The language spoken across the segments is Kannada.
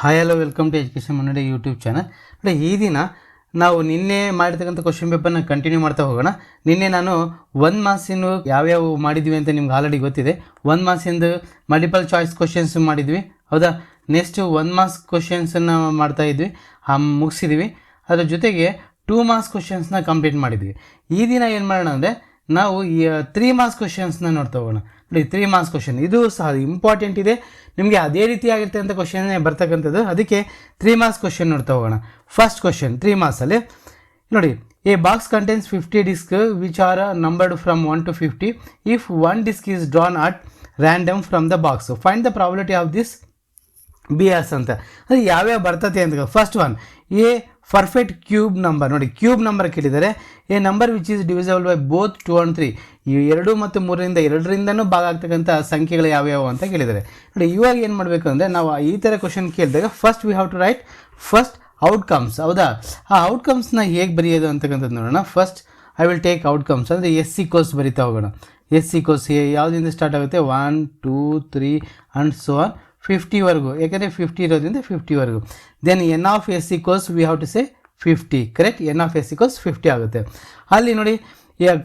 Hi hello welcome to education ಮುನ್ನಡೆ ಯೂಟ್ಯೂಬ್ ಚಾನಲ್ ಅಂದರೆ ಈ ದಿನ ನಾವು ನಿನ್ನೆ ಮಾಡಿರ್ತಕ್ಕಂಥ ಕ್ವಶನ್ ಪೇಪರ್ನ ಕಂಟಿನ್ಯೂ ಮಾಡ್ತಾ ಹೋಗೋಣ. ನಿನ್ನೆ ನಾನು ಒಂದು ಮಾರ್ಕ್ಸಿನ ಯಾವ್ಯಾವ ಮಾಡಿದ್ವಿ ಅಂತ ನಿಮ್ಗೆ ಆಲ್ರೆಡಿ ಗೊತ್ತಿದೆ. ಒಂದು ಮಾರ್ಕ್ಸಿಂದು ಮಲ್ಟಿಪಲ್ ಚಾಯ್ಸ್ ಕ್ವಶನ್ಸ್ ಮಾಡಿದ್ವಿ. ಹೌದಾ? ನೆಕ್ಸ್ಟು ಒನ್ ಮಾರ್ಕ್ಸ್ ಕ್ವಶನ್ಸನ್ನು ಮಾಡ್ತಾ ಇದ್ವಿ. ಮುಗಿಸಿದ್ವಿ. ಅದ್ರ ಜೊತೆಗೆ ಟೂ ಮಾರ್ಕ್ಸ್ ಕ್ವಶನ್ಸ್ನ ಕಂಪ್ಲೀಟ್ ಮಾಡಿದ್ವಿ. ಈ ದಿನ ಏನು ಮಾಡೋಣ ಅಂದರೆ, ನಾವು ಈ ತ್ರೀ ಮಾರ್ಕ್ಸ್ ಕ್ವಶನ್ಸ್ನ ನೋಡ್ತಾ ಹೋಗೋಣ. ನೋಡಿ ತ್ರೀ ಮಾರ್ಕ್ಸ್ ಕ್ವಶನ್ ಇದು ಸಹ ಇಂಪಾರ್ಟೆಂಟ್ ಇದೆ. ನಿಮಗೆ ಅದೇ ರೀತಿಯಾಗಿರ್ತಕ್ಕಂಥ ಕ್ವಶನ್ನೇ ಬರ್ತಕ್ಕಂಥದ್ದು. ಅದಕ್ಕೆ ತ್ರೀ ಮಾರ್ಕ್ಸ್ ಕ್ವಶನ್ ನೋಡ್ತಾ ಹೋಗೋಣ. ಫಸ್ಟ್ ಕ್ವಶನ್ ತ್ರೀ ಮಾರ್ಕ್ಸಲ್ಲಿ ನೋಡಿ a box contains fifty disc which are numbered from one to fifty if one disc is drawn at random from the box find the probability of this B S ಅಂತ. ಅದು ಯಾವ್ಯಾವ ಬರ್ತತೆ ಅಂತ first one a perfect cube number ನೋಡಿ ಕ್ಯೂಬ್ ನಂಬರ್ ಕೇಳಿದರೆ a number which is divisible by both two and three ಈ ಎರಡು ಮತ್ತು ಮೂರರಿಂದ ಎರಡರಿಂದನೂ ಭಾಗ ಆಗ್ತಕ್ಕಂಥ ಸಂಖ್ಯೆಗಳು ಯಾವ್ಯಾವು ಅಂತ ಕೇಳಿದ್ದಾರೆ. ನೋಡಿ, ಇವಾಗ ಏನು ಮಾಡಬೇಕು ಅಂದರೆ ನಾವು ಈ ಥರ ಕ್ವಶನ್ ಕೇಳಿದಾಗ first we have to write first outcomes ಹೌದಾ? ಆ ಔಟ್ಕಮ್ಸ್ನ ಹೇಗೆ ಬರೆಯೋದು ಅಂತಕ್ಕಂಥದ್ದು ನೋಡೋಣ. First I will take outcomes ಅಂದರೆ ಎಸ್ ಸಿ ಕೋರ್ಸ್ ಬರಿತಾ ಹೋಗೋಣ. ಎಸ್ ಸಿ ಕೋರ್ಸ್ ಯಾವುದಿಂದ ಸ್ಟಾರ್ಟ್ ಆಗುತ್ತೆ? One two three and so on ಫಿಫ್ಟಿವರೆಗೂ ಯಾಕೆಂದರೆ ಫಿಫ್ಟಿ ಇರೋದ್ರಿಂದ ಫಿಫ್ಟಿವರೆಗೂ then n of S C course we have to say fifty correct n of S C course fifty ಆಗುತ್ತೆ. ಅಲ್ಲಿ ನೋಡಿ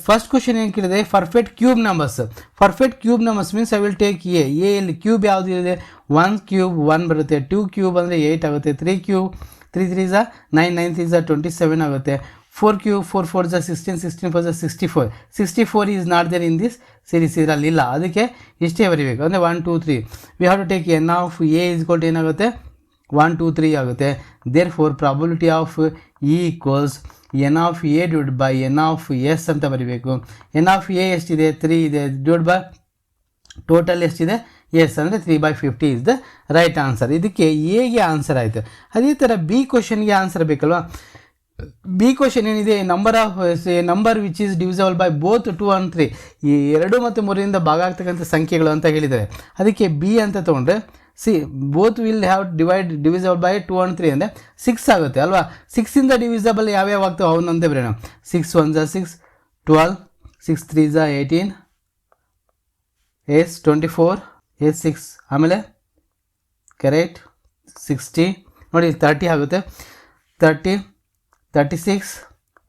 ಫಸ್ಟ್ ಕ್ವಶನ್ ಏನು ಕೇಳಿದೆ? Perfect cube numbers perfect cube numbers means I will take A A ಇಲ್ಲಿ ಕ್ಯೂಬ್ ಯಾವುದು ಇದೆ ಒನ್ ಕ್ಯೂಬ್ ಒನ್ ಬರುತ್ತೆ. ಟೂ ಕ್ಯೂಬ್ ಅಂದರೆ ಏಯ್ಟ್ ಆಗುತ್ತೆ. ತ್ರೀ ಕ್ಯೂಬ್ ತ್ರೀ ತ್ರೀ ಝಾ ನೈನ್ ನೈನ್ ತ್ರೀ ಝಾ ಟ್ವೆಂಟಿ ಸೆವೆನ್ ಆಗುತ್ತೆ. ಫೋರ್ ಕ್ಯೂ ಫೋರ್ ಫೋರ್ ಝಾ sixteen sixteen four Jha sixty four sixty four is not there in this series ಇದರಲ್ಲಿ ಅದಕ್ಕೆ ಇಷ್ಟೇ ಬರೀಬೇಕು. ಅಂದರೆ one two three we have to take n of A is gold ಏನಾಗುತ್ತೆ? ಒನ್ ಟೂ ತ್ರೀ ಆಗುತ್ತೆ. Therefore probability of E equals n of A divide by n of S ಅಂತ ಬರೀಬೇಕು. ಎನ್ ಆಫ್ ಎ ಎಷ್ಟಿದೆ? ತ್ರೀ ಇದೆ. ಡ್ಯೂಡ್ ಬೈ ಟೋಟಲ್ ಎಷ್ಟಿದೆ? ಎಸ್ ಅಂದರೆ three by fifty is the right answer ಇದಕ್ಕೆ ಎಗೆ ಆನ್ಸರ್ ಆಯಿತು. ಅದೇ ಥರ ಬಿ ಕ್ವಶನ್ಗೆ ಆನ್ಸರ್ ಬೇಕಲ್ವಾ? ಬಿ ಕ್ವಶನ್ ಏನಿದೆ? Number of number which is divisible by both two and three ಈ ಎರಡು ಮತ್ತು ಮೂರರಿಂದ ಭಾಗ ಆಗ್ತಕ್ಕಂಥ ಸಂಖ್ಯೆಗಳು ಅಂತ ಹೇಳಿದ್ದಾರೆ. ಅದಕ್ಕೆ ಬಿ ಅಂತ ತೊಗೊಂಡ್ರೆ C both will have divide divisible by two and three ಅಂದರೆ ಸಿಕ್ಸ್ ಆಗುತ್ತೆ, ಅಲ್ವಾ? ಸಿಕ್ಸಿಂದ ಡಿವಿಸಬಲ್ ಯಾವ್ಯಾವ ಆಗ್ತವೆ ಅವನಂತೆ ಬರೋಣ ಸಿಕ್ಸ್ ಒನ್ ಝಾ six twelve six three Jha eighteen yes twenty four yes six ಆಮೇಲೆ ಕರೆಕ್ಟ್ ಸಿಕ್ಸ್ಟಿ ನೋಡಿ ತರ್ಟಿ ಆಗುತ್ತೆ. Thirty thirty six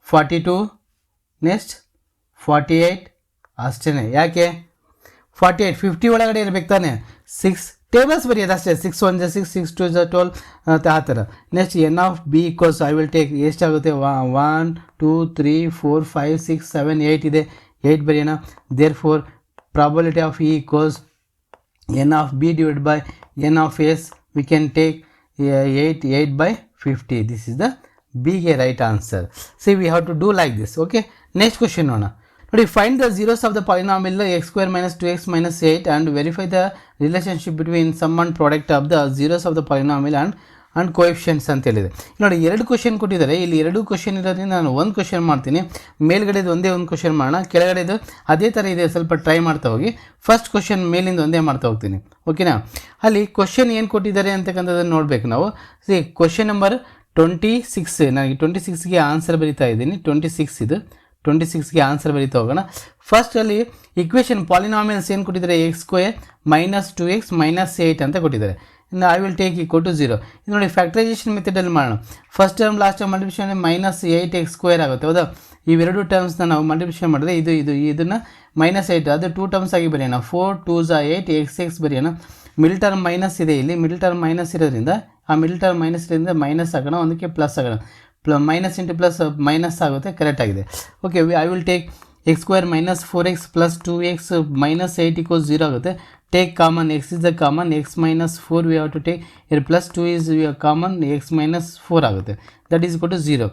forty two next forty eight ಅಷ್ಟೇ ಯಾಕೆ? ಫಾರ್ಟಿ ಏಯ್ಟ್ ಫಿಫ್ಟಿ ಒಳಗಡೆ ಇರಬೇಕು ತಾನೆ. ಸಿಕ್ಸ್ ಟೇಬಲ್ಸ್ ಬರೆಯೋದು ಅಷ್ಟೇ ಸಿಕ್ಸ್ ಒನ್ ಜ ಸಿಕ್ಸ್ ಸಿಕ್ಸ್ ಟು ಜ ಟ್ವೆಲ್ ಆ ಥರ next n of B course I will take ಎಷ್ಟಾಗುತ್ತೆ one two three four five six seven eight ಇದೆ ಏಯ್ಟ್ ಬರೆಯೋಣ therefore probability of E course n of B divide by n of S we can take eight eight by fifty this is the ಬಿಗೆ right answer C we have to do like this okay next question ನೋಡೋಣ ನೋಡಿ find the zeros of the polynomial x square minus two x minus eight and verify the relationship between sum and product of the zeros of the polynomial and and coefficients ಅಂತ ಹೇಳಿದೆ. ನೋಡಿ, ಎರಡು ಕ್ವಶನ್ ಕೊಟ್ಟಿದ್ದಾರೆ. ಇಲ್ಲಿ ಎರಡು ಕ್ವಶನ್ ಇರೋದ್ರಿಂದ ನಾನು ಒಂದು ಕ್ವಶನ್ ಮಾಡ್ತೀನಿ. ಮೇಲ್ಗಡೆದು ಒಂದೇ ಒಂದು ಕ್ವಶನ್ ಮಾಡೋಣ. ಕೆಳಗಡೆದು ಅದೇ ಥರ ಇದೆ, ಸ್ವಲ್ಪ ಟ್ರೈ ಮಾಡ್ತಾ ಹೋಗಿ. ಫಸ್ಟ್ ಕ್ವಶನ್ ಮೇಲಿಂದ ಒಂದೇ ಮಾಡ್ತಾ ಹೋಗ್ತೀನಿ. ಓಕೆನಾ ಅಲ್ಲಿ ಕ್ವಶನ್ ಏನು ಕೊಟ್ಟಿದ್ದಾರೆ ಅಂತಕ್ಕಂಥದ್ದನ್ನು ನೋಡಬೇಕು ನಾವು. C question number twenty six ನನಗೆ ಟ್ವೆಂಟಿ ಸಿಕ್ಸ್ಗೆ ಆನ್ಸರ್ ಬರಿತಾ ಇದ್ದೀನಿ. ಟ್ವೆಂಟಿ ಸಿಕ್ಸ್ ಇದು. ಟ್ವೆಂಟಿ ಸಿಕ್ಸ್ಗೆ ಆನ್ಸರ್ ಬರೀತಾ ಹೋಗೋಣ. ಫಸ್ಟ್ ಅಲ್ಲಿ ಇಕ್ವೇಷನ್ ಪಾಲಿನಾಮಿಯಲ್ಸ್ ಏನು ಕೊಟ್ಟಿದ್ದಾರೆ? X square minus two x minus eight ಅಂತ ಕೊಟ್ಟಿದ್ದಾರೆ. ಇನ್ನು I will take equal to zero ಇದು ನೋಡಿ ಫ್ಯಾಕ್ಟರೈಸೇಷನ್ ಮೆಥಡಲ್ಲಿ ಮಾಡೋಣ. First term last term multiplication minus eight x square ಆಗುತ್ತೆ. ಹೌದಾ? ಇವೆರಡು ಟರ್ಮ್ಸ್ನ ನಾವು ಮಲ್ಟಿಪ್ಲಿಕೇಶನ್ ಮಾಡಿದ್ರೆ ಇದು ಇದು, ಇದನ್ನು ಮೈನಸ್ ಏಯ್ಟ್ ಅದು ಟೂ ಟರ್ಮ್ಸ್ ಆಗಿ ಬರೆಯೋಣ. ಫೋರ್ ಟೂ ಝಾ ಏಯ್ಟ್ ಎಕ್ಸ್ ಎಕ್ಸ್ ಬರೆಯೋಣ. ಮಿಲ್ ಟರ್ಮ್ ಮೈನಸ್ ಇದೆ ಇಲ್ಲಿ. ಮಿಲ್ ಟರ್ಮ್ ಮೈನಸ್ ಇರೋದ್ರಿಂದ, ಆ ಮಿಲ್ ಟರ್ಮ್ ಮೈನಸ್ ಇರೋದ್ರಿಂದ ಮೈನಸ್ ಆಗೋಣ. ಒಂದಕ್ಕೆ ಪ್ಲಸ್ ಆಗೋಣ. ಪ್ಲ ಮೈನಸ್ ಇಂಟು ಪ್ಲಸ್ ಮೈನಸ್ ಆಗುತ್ತೆ ಕರೆಕ್ಟ್ ಆಗಿದೆ. Okay I will take x square minus four x plus two x minus eight equals zero ಆಗುತ್ತೆ. Take common x is a common x minus four we have to take ಇರ್ plus two is common x minus four ಆಗುತ್ತೆ. That is two zero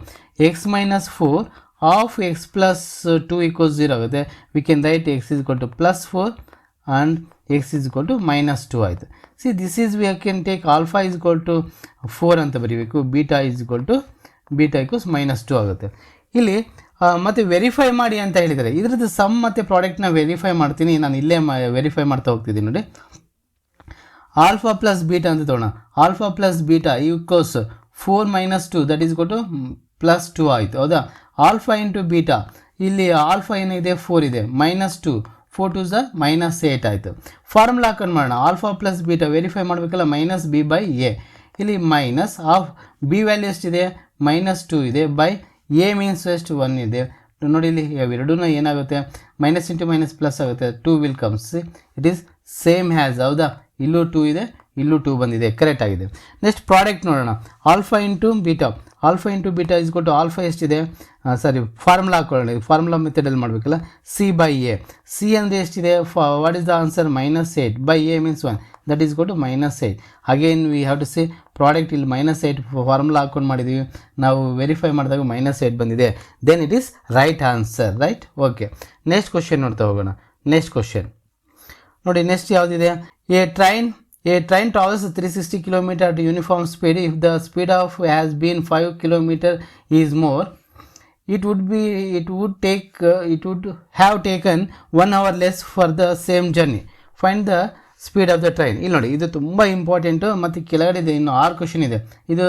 x minus four of x plus two equals zero ಆಗುತ್ತೆ. We can write x is ಕೊಟ್ಟು plus four and x is two minus two ಆಯಿತು. See this is we can take alpha is ಕೊಟ್ಟು ಫೋರ್ ಅಂತ ಬರೀಬೇಕು beta is two beta equals minus two ಆಗುತ್ತೆ. ಇಲ್ಲಿ ಮತ್ತು ವೆರಿಫೈ ಮಾಡಿ ಅಂತ ಹೇಳಿದರೆ ಇದ್ರದ್ದು ಸಮ್ ಮತ್ತು ಪ್ರಾಡಕ್ಟ್ನ ವೆರಿಫೈ ಮಾಡ್ತೀನಿ. ನಾನು ಇಲ್ಲೇ ವೆರಿಫೈ ಮಾಡ್ತಾ ಹೋಗ್ತಿದ್ದೀನಿ ನೋಡಿ. ಆಲ್ಫಾ ಪ್ಲಸ್ ಬೀಟಾ ಅಂತ ತಗೋಣ. Alpha plus beta equals four minus two that is ಕೊಟ್ಟು ಪ್ಲಸ್ ಟು ಆಯಿತು. ಹೌದಾ? ಆಲ್ಫಾ ಇಂಟು ಬೀಟಾ ಇಲ್ಲಿ ಆಲ್ಫಾ ಏನಿದೆ? ಫೋರ್ ಇದೆ. ಮೈನಸ್ ಟು ಫೋರ್ ಟು ಝ ಮೈನಸ್ ಏಟ್ ಆಯಿತು. ಫಾರ್ಮುಲಾ ಹಾಕೊಂಡು ಮಾಡೋಣ. ಆಲ್ಫಾ ಪ್ಲಸ್ ಬೀಟಾ ವೆರಿಫೈ ಮಾಡಬೇಕಲ್ಲ? ಮೈನಸ್ ಬಿ ಬೈ ಎ ಇಲ್ಲಿ ಮೈನಸ್ ಆಫ್ ಬಿ ವ್ಯಾಲ್ಯೂ ಎಷ್ಟಿದೆ? ಮೈನಸ್ ಟು ಇದೆ ಬೈ ಎ ಮೀನ್ಸ್ ಎಷ್ಟು ಒನ್ ಇದೆ. ನೋಡಿ ಇಲ್ಲಿ ಎರಡೂ ಏನಾಗುತ್ತೆ? ಮೈನಸ್ ಇಂಟು ಮೈನಸ್ ಪ್ಲಸ್ ಆಗುತ್ತೆ. Two will comes it is same has. ಹೌದಾ? ಇಲ್ಲೂ ಟೂ ಇದೆ, ಇಲ್ಲೂ ಟೂ ಬಂದಿದೆ. ಕರೆಕ್ಟ್ ಆಗಿದೆ. ನೆಕ್ಸ್ಟ್ ಪ್ರಾಡಕ್ಟ್ ನೋಡೋಣ. Alpha into beta. Alpha into beta is ಕೊಟ್ಟು ಆಲ್ಫಾ ಎಷ್ಟಿದೆ? ಸಾರಿ ಫಾರ್ಮುಲಾ ಹಾಕೊಳ್ಳೋಣ. ಫಾರ್ಮುಲಾ ಮೆಥಡಲ್ಲಿ ಮಾಡಬೇಕಲ್ಲ? ಸಿ ಬೈ ಎ ಸಿ ಅಂದರೆ ಎಷ್ಟಿದೆ? ಫಾ what is the answer minus eight by a means one that is ಕೊಟ್ಟು minus eight again we have to see product ಇಲ್ಲಿ ಮೈನಸ್ ಏಯ್ಟ್ ಫಾರ್ಮುಲಾ ಹಾಕೊಂಡು ಮಾಡಿದ್ದೀವಿ ನಾವು ವೆರಿಫೈ ಮಾಡಿದಾಗ ಮೈನಸ್ ಏಯ್ಟ್ ಬಂದಿದೆ. Then it is right answer right okay next question ನೋಡ್ತಾ ಹೋಗೋಣ. ನೆಕ್ಸ್ಟ್ ಕ್ವಶನ್ ನೋಡಿ ನೆಕ್ಸ್ಟ್ ಯಾವುದಿದೆ? A train a train travels three sixty kilometre at uniform speed if the speed of has been five kilometre is more it would be it would take uh, it would have taken one hour less for the same journey. Find the speed of the train ಇಲ್ಲಿ ನೋಡಿ ಇದು ತುಂಬ ಇಂಪಾರ್ಟೆಂಟು ಮತ್ತು ಕೆಳಗಡೆ ಇದೆ ಇನ್ನು ಆರು ಕ್ವಶನ್ ಇದೆ. ಇದು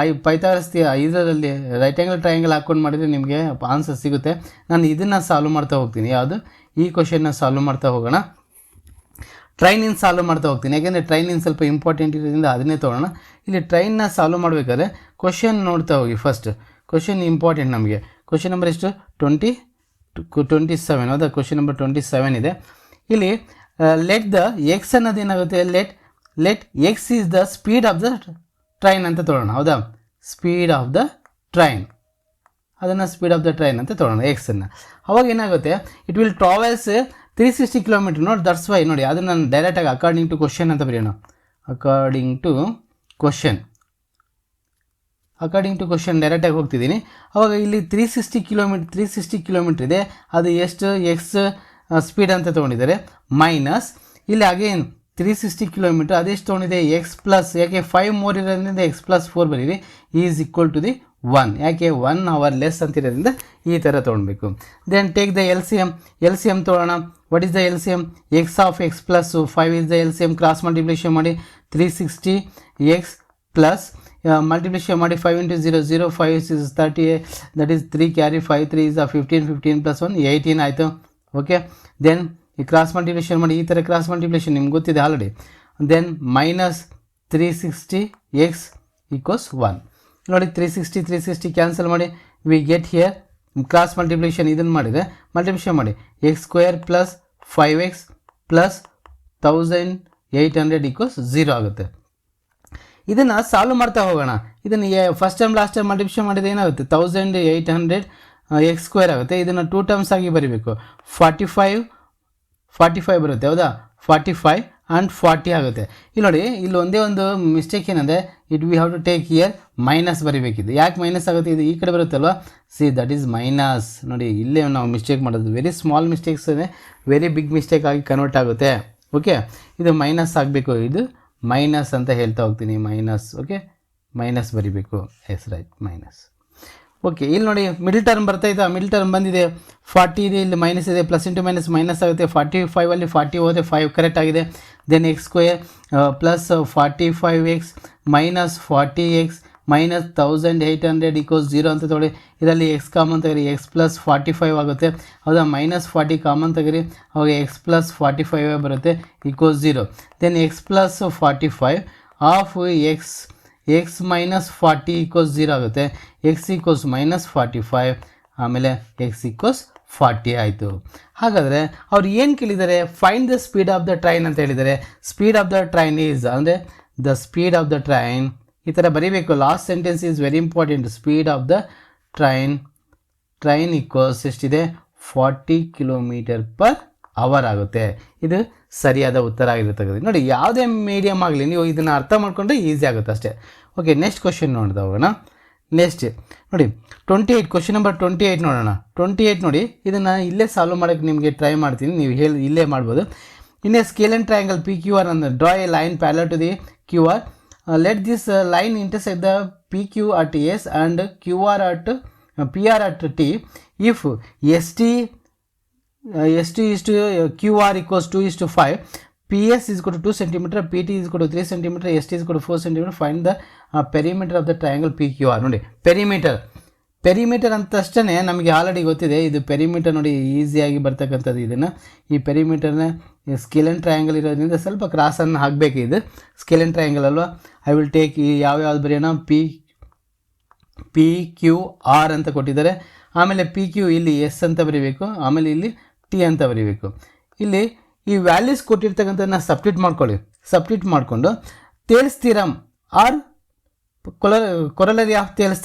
ಐ ಪೈತಾರಸ್ತಿ ಇದರಲ್ಲಿ ರೈಟ್ ಆ್ಯಂಗಲ್ ಟ್ರಯಾಂಗಲ್ ಹಾಕ್ಕೊಂಡು ಮಾಡಿದರೆ ನಿಮಗೆ ಆನ್ಸರ್ ಸಿಗುತ್ತೆ. ನಾನು ಇದನ್ನು ಸಾಲ್ವ್ ಮಾಡ್ತಾ ಹೋಗ್ತೀನಿ. ಯಾವುದು? ಈ ಕ್ವಶನ್ನ ಸಾಲ್ವ್ ಮಾಡ್ತಾ ಹೋಗೋಣ. ಟ್ರೈನಿಂದ ಸಾಲ್ವ್ ಮಾಡ್ತಾ ಹೋಗ್ತೀನಿ. ಯಾಕೆಂದರೆ ಟ್ರೈನಿಂದ ಸ್ವಲ್ಪ ಇಂಪಾರ್ಟೆಂಟ್ ಇರೋದ್ರಿಂದ ಅದನ್ನೇ ತೊಗೊಳ್ಳೋಣ. ಇಲ್ಲಿ ಟ್ರೈನ್ನ ಸಾಲ್ವ್ ಮಾಡಬೇಕಾದ್ರೆ ಕ್ವಶನ್ ನೋಡ್ತಾ ಹೋಗಿ ಫಸ್ಟ್ ಕ್ವಶನ್ ಇಂಪಾರ್ಟೆಂಟ್ ನಮಗೆ. ಕ್ವಶನ್ ನಂಬರ್ ಎಷ್ಟು? ಟ್ವೆಂಟಿ ಟ್ವೆಂಟಿ ಸೆವೆನ್ ಹೌದಾ? ಕ್ವಶನ್ ನಂಬರ್ ಟ್ವೆಂಟಿ ಸೆವೆನ್ ಇದೆ. ಇಲ್ಲಿ ಲೆಟ್ ದ ಎಕ್ಸ್ ಅನ್ನೋದು ಏನಾಗುತ್ತೆ? Let let x is the speed of the train ಅಂತ ತೊಗೊಳ್ಳೋಣ ಹೌದಾ? ಸ್ಪೀಡ್ ಆಫ್ ದ ಟ್ರೈನ್ ಅದನ್ನು ಸ್ಪೀಡ್ ಆಫ್ ದ ಟ್ರೈನ್ ಅಂತ ತೊಗೊಳ್ಳೋಣ ಎಕ್ಸನ್ನು ಅವಾಗ ಏನಾಗುತ್ತೆ? It will travels three sixty kilometre ನೋಡಿ ದಟ್ಸ್ ವೈ ನೋಡಿ, ಅದನ್ನು ನಾನು ಡೈರೆಕ್ಟಾಗಿ ಅಕಾರ್ಡಿಂಗ್ ಟು ಕ್ವಶನ್ ಅಂತ ಬರೆಯೋಣ. According to question according to question ಡೈರೆಕ್ಟಾಗಿ ಹೋಗ್ತಿದ್ದೀನಿ. ಅವಾಗ ಇಲ್ಲಿ three sixty kilometre three sixty kilometre ಇದೆ. ಅದು ಎಷ್ಟು? ಎಕ್ಸ್ ಸ್ಪೀಡ್ ಅಂತ ತೊಗೊಂಡಿದ್ದಾರೆ. ಮೈನಸ್ ಇಲ್ಲಿ ಅಗೇನ್ ತ್ರೀ ಸಿಕ್ಸ್ಟಿ ಕಿಲೋಮೀಟ್ರ್ ಅದೆಷ್ಟು ತೊಗೊಂಡಿದೆ? ಎಕ್ಸ್ ಪ್ಲಸ್ ಯಾಕೆ ಫೈವ್ ಮೋರ್ ಇರೋದ್ರಿಂದ ಎಕ್ಸ್ ಪ್ಲಸ್ ಫೋರ್ ಬರೀರಿ. Is equal to the one ಯಾಕೆ ಒನ್ ಅವರ್ ಲೆಸ್ ಅಂತಿರೋದ್ರಿಂದ ಈ ಥರ ತೊಗೊಳ್ಬೇಕು then take the L C M L C M ತೊಗೊಳ್ಳೋಣ. What is the L C M X of X plus five is the L C M cross multiplication ಮಾಡಿ three sixty X plus multiplication ಮಾಡಿ five into zero zero five is thirty that is three carry five three is fifteen fifteen plus one eighteen ಆಯಿತು. ಓಕೆ ದೆನ್ ಈ ಕ್ರಾಸ್ ಮಲ್ಟಿಪ್ಲಿಕೇಶನ್ ಮಾಡಿ, ಈ ಥರ ಕ್ರಾಸ್ ಮಲ್ಟಿಪ್ಲಿಕೇಶನ್ ನಿಮ್ಗೆ ಗೊತ್ತಿದೆ already then minus three sixty x equals one ನೋಡಿ three sixty three sixty cancel ಮಾಡಿ. We get here cross multiplication ಇದನ್ನು ಮಾಡಿದರೆ ಮಲ್ಟಿಪ್ಲಿಕೇಶನ್ ಮಾಡಿ. X square plus five X plus thousand eight hundred equals zero ಆಗುತ್ತೆ. ಇದನ್ನು ಸಾಲ್ವ್ ಮಾಡ್ತಾ ಹೋಗೋಣ. ಇದನ್ನು first time last time multiplication ಮಾಡಿದ್ರೆ ಏನಾಗುತ್ತೆ? Thousand eight hundred x square ಆಗುತ್ತೆ. ಇದನ್ನು ಟೂ ಟರ್ಮ್ಸ್ ಆಗಿ ಬರೀಬೇಕು. ಫಾರ್ಟಿ ಫೈವ್ ಫಾರ್ಟಿ ಫೈವ್ ಬರುತ್ತೆ, ಹೌದಾ? ಫಾರ್ಟಿ ಫೈವ್ ಆ್ಯಂಡ್ ಫಾರ್ಟಿ ಆಗುತ್ತೆ. ಇಲ್ಲಿ ನೋಡಿ, ಇಲ್ಲಿ ಒಂದೇ ಒಂದು ಮಿಸ್ಟೇಕ್ ಏನಂದರೆ it we have to take here minus ಬರಿಬೇಕಿದೆ ಯಾಕೆ ಮೈನಸ್ ಆಗುತ್ತೆ? ಇದು ಈ ಕಡೆ ಬರುತ್ತಲ್ವ ಸಿ ದಟ್ ಈಸ್ ಮೈನಸ್ ನೋಡಿ, ಇಲ್ಲೇ ನಾವು ಮಿಸ್ಟೇಕ್ ಮಾಡೋದು very small mistakes very big mistake ಆಗಿ ಕನ್ವರ್ಟ್ ಆಗುತ್ತೆ. ಓಕೆ ಇದು ಮೈನಸ್ ಆಗಬೇಕು. ಇದು ಮೈನಸ್ ಅಂತ ಹೇಳ್ತಾ ಹೋಗ್ತೀನಿ, ಮೈನಸ್ ಓಕೆ ಮೈನಸ್ ಬರಿಬೇಕು, ಎಸ್ ರೈಟ್, ಮೈನಸ್. ಓಕೆ ಇಲ್ಲಿ ನೋಡಿ ಮಿಡಲ್ ಟರ್ಮ್ ಬರ್ತಾಯಿತಾ ಮಿಡಲ್ ಟರ್ಮ್ ಬಂದಿದೆ. ಫಾರ್ಟಿ ಇದೆ, ಇಲ್ಲಿ ಮೈನಸ್ ಇದೆ ಪ್ಲಸ್ ಇಂಟು ಮೈನಸ್ ಮೈನಸ್ ಆಗುತ್ತೆ. ಫಾರ್ಟಿ ಫೈವಲ್ಲಿ ಫಾರ್ಟಿ ಹೋದರೆ ಫೈವ್ ಕರೆಕ್ಟ್ ಆಗಿದೆ. Then X square plus forty five X minus forty X minus thousand eight hundred equals zero ಅಂತ ತೊಗೊಳ್ಳಿ. ಇದರಲ್ಲಿ ಎಕ್ಸ್ ಕಾಮನ್ ತೆಗೀರಿ ಎಕ್ಸ್ ಪ್ಲಸ್ ಫಾರ್ಟಿ ಫೈವ್ ಆಗುತ್ತೆ. ಹೌದಾ? ಮೈನಸ್ ಫಾರ್ಟಿ ಕಾಮನ್ ತೆಗೀರಿ ಅವಾಗ ಎಕ್ಸ್ ಪ್ಲಸ್ ಫಾರ್ಟಿ ಫೈವೇ ಬರುತ್ತೆ equals zero then x plus forty five of x x minus forty equals zero ಆಗುತ್ತೆ. X equals minus forty five ಆಮೇಲೆ ಎಕ್ಸ್ ಈಕೋಸ್ ಫಾರ್ಟಿ ಆಯಿತು. ಹಾಗಾದರೆ ಅವ್ರು ಏನು ಕೇಳಿದ್ದಾರೆ? Find the speed of the train ಅಂತ ಹೇಳಿದ್ದಾರೆ. Speed of the train is ಅಂದರೆ the speed of the train ಈ ಥರ ಬರೀಬೇಕು. Last sentence is very important speed of the train train equals ಎಷ್ಟಿದೆ? ಫಾರ್ಟಿ ಕಿಲೋಮೀಟರ್ ಪರ್ ಅವರ್ ಆಗುತ್ತೆ. ಇದು ಸರಿಯಾದ ಉತ್ತರ ಆಗಿರ್ತಕ್ಕಂಥ ನೋಡಿ, ಯಾವುದೇ ಮೀಡಿಯಮ್ ಆಗಲಿ ನೀವು ಇದನ್ನು ಅರ್ಥ ಮಾಡ್ಕೊಂಡ್ರೆ ಈಸಿ ಆಗುತ್ತೆ ಅಷ್ಟೇ. ಓಕೆ ನೆಕ್ಸ್ಟ್ ಕ್ವಶನ್ ನೋಡ್ತಾ ಹೋಗೋಣ. ನೆಕ್ಸ್ಟ್ ನೋಡಿ twenty eight question number twenty eight ನೋಡೋಣ. ಟ್ವೆಂಟಿ ಏಯ್ಟ್ ನೋಡಿ, ಇದನ್ನು ಇಲ್ಲೇ ಸಾಲ್ವ್ ಮಾಡೋಕ್ಕೆ ನಿಮಗೆ ಟ್ರೈ ಮಾಡ್ತೀನಿ. ನೀವು ಹೇಳಿ, ಇಲ್ಲೇ ಮಾಡ್ಬೋದು. ಇನ್ನೇ scalene and triangle P Q R ಅಂದರೆ draw a line parallel to the Q R let this line intersect the P Q at S and Q R at P R at T if S T S T is two Q R equals two is two five P S is ಕೊಟ್ಟು two centimetre P T is ಕೊಟ್ಟು three centimetre S T is ಕೊಟ್ಟು four centimetre find the perimeter of the triangle P Q R ನೋಡಿ ಪೆರಿಮೀಟರ್ ಅಂತ ಅಷ್ಟೇ ನಮಗೆ ಆಲ್ರೆಡಿ ಗೊತ್ತಿದೆ. ಇದು ಪೆರಿಮೀಟರ್ ನೋಡಿ ಈಸಿಯಾಗಿ ಬರ್ತಕ್ಕಂಥದ್ದು ಇದನ್ನು. ಈ ಪೆರಿಮೀಟರ್ನ ಸ್ಕೆಲೆನ್ ಟ್ರಯಾಂಗಲ್ ಇರೋದ್ರಿಂದ ಸ್ವಲ್ಪ ಕ್ರಾಸನ್ನು ಹಾಕಬೇಕು ಇದು. ಸ್ಕೆಲೆನ್ ಟ್ರಯಾಂಗಲ್ ಅಲ್ವಾ? ಐ ವಿಲ್ ಟೇಕ್ ಈ ಯಾವ್ಯಾವ್ದು ಬರೆಯೋಣ? ಪಿ ಪಿ ಕ್ಯೂ ಆರ್ ಅಂತ ಕೊಟ್ಟಿದ್ದಾರೆ. ಆಮೇಲೆ ಪಿ ಕ್ಯೂ ಇಲ್ಲಿ ಎಸ್ ಅಂತ ಬರೀಬೇಕು. ಆಮೇಲೆ ಇಲ್ಲಿ ಟಿ ಅಂತ ಬರೀಬೇಕು. ಇಲ್ಲಿ ಈ ವ್ಯಾಲ್ಯೂಸ್ ಕೊಟ್ಟಿರ್ತಕ್ಕಂಥದ್ದನ್ನ ಸಬ್ಸ್ಟಿಟ್ ಮಾಡ್ಕೊಳ್ಳಿ. ಸಬ್ಸ್ಟಿಟ್ ಮಾಡಿಕೊಂಡು ತೇಲ್ಸ್ ಆರ್ ಕೊಲ ಕೊರಲರಿ ಆಫ್ ತೇಲ್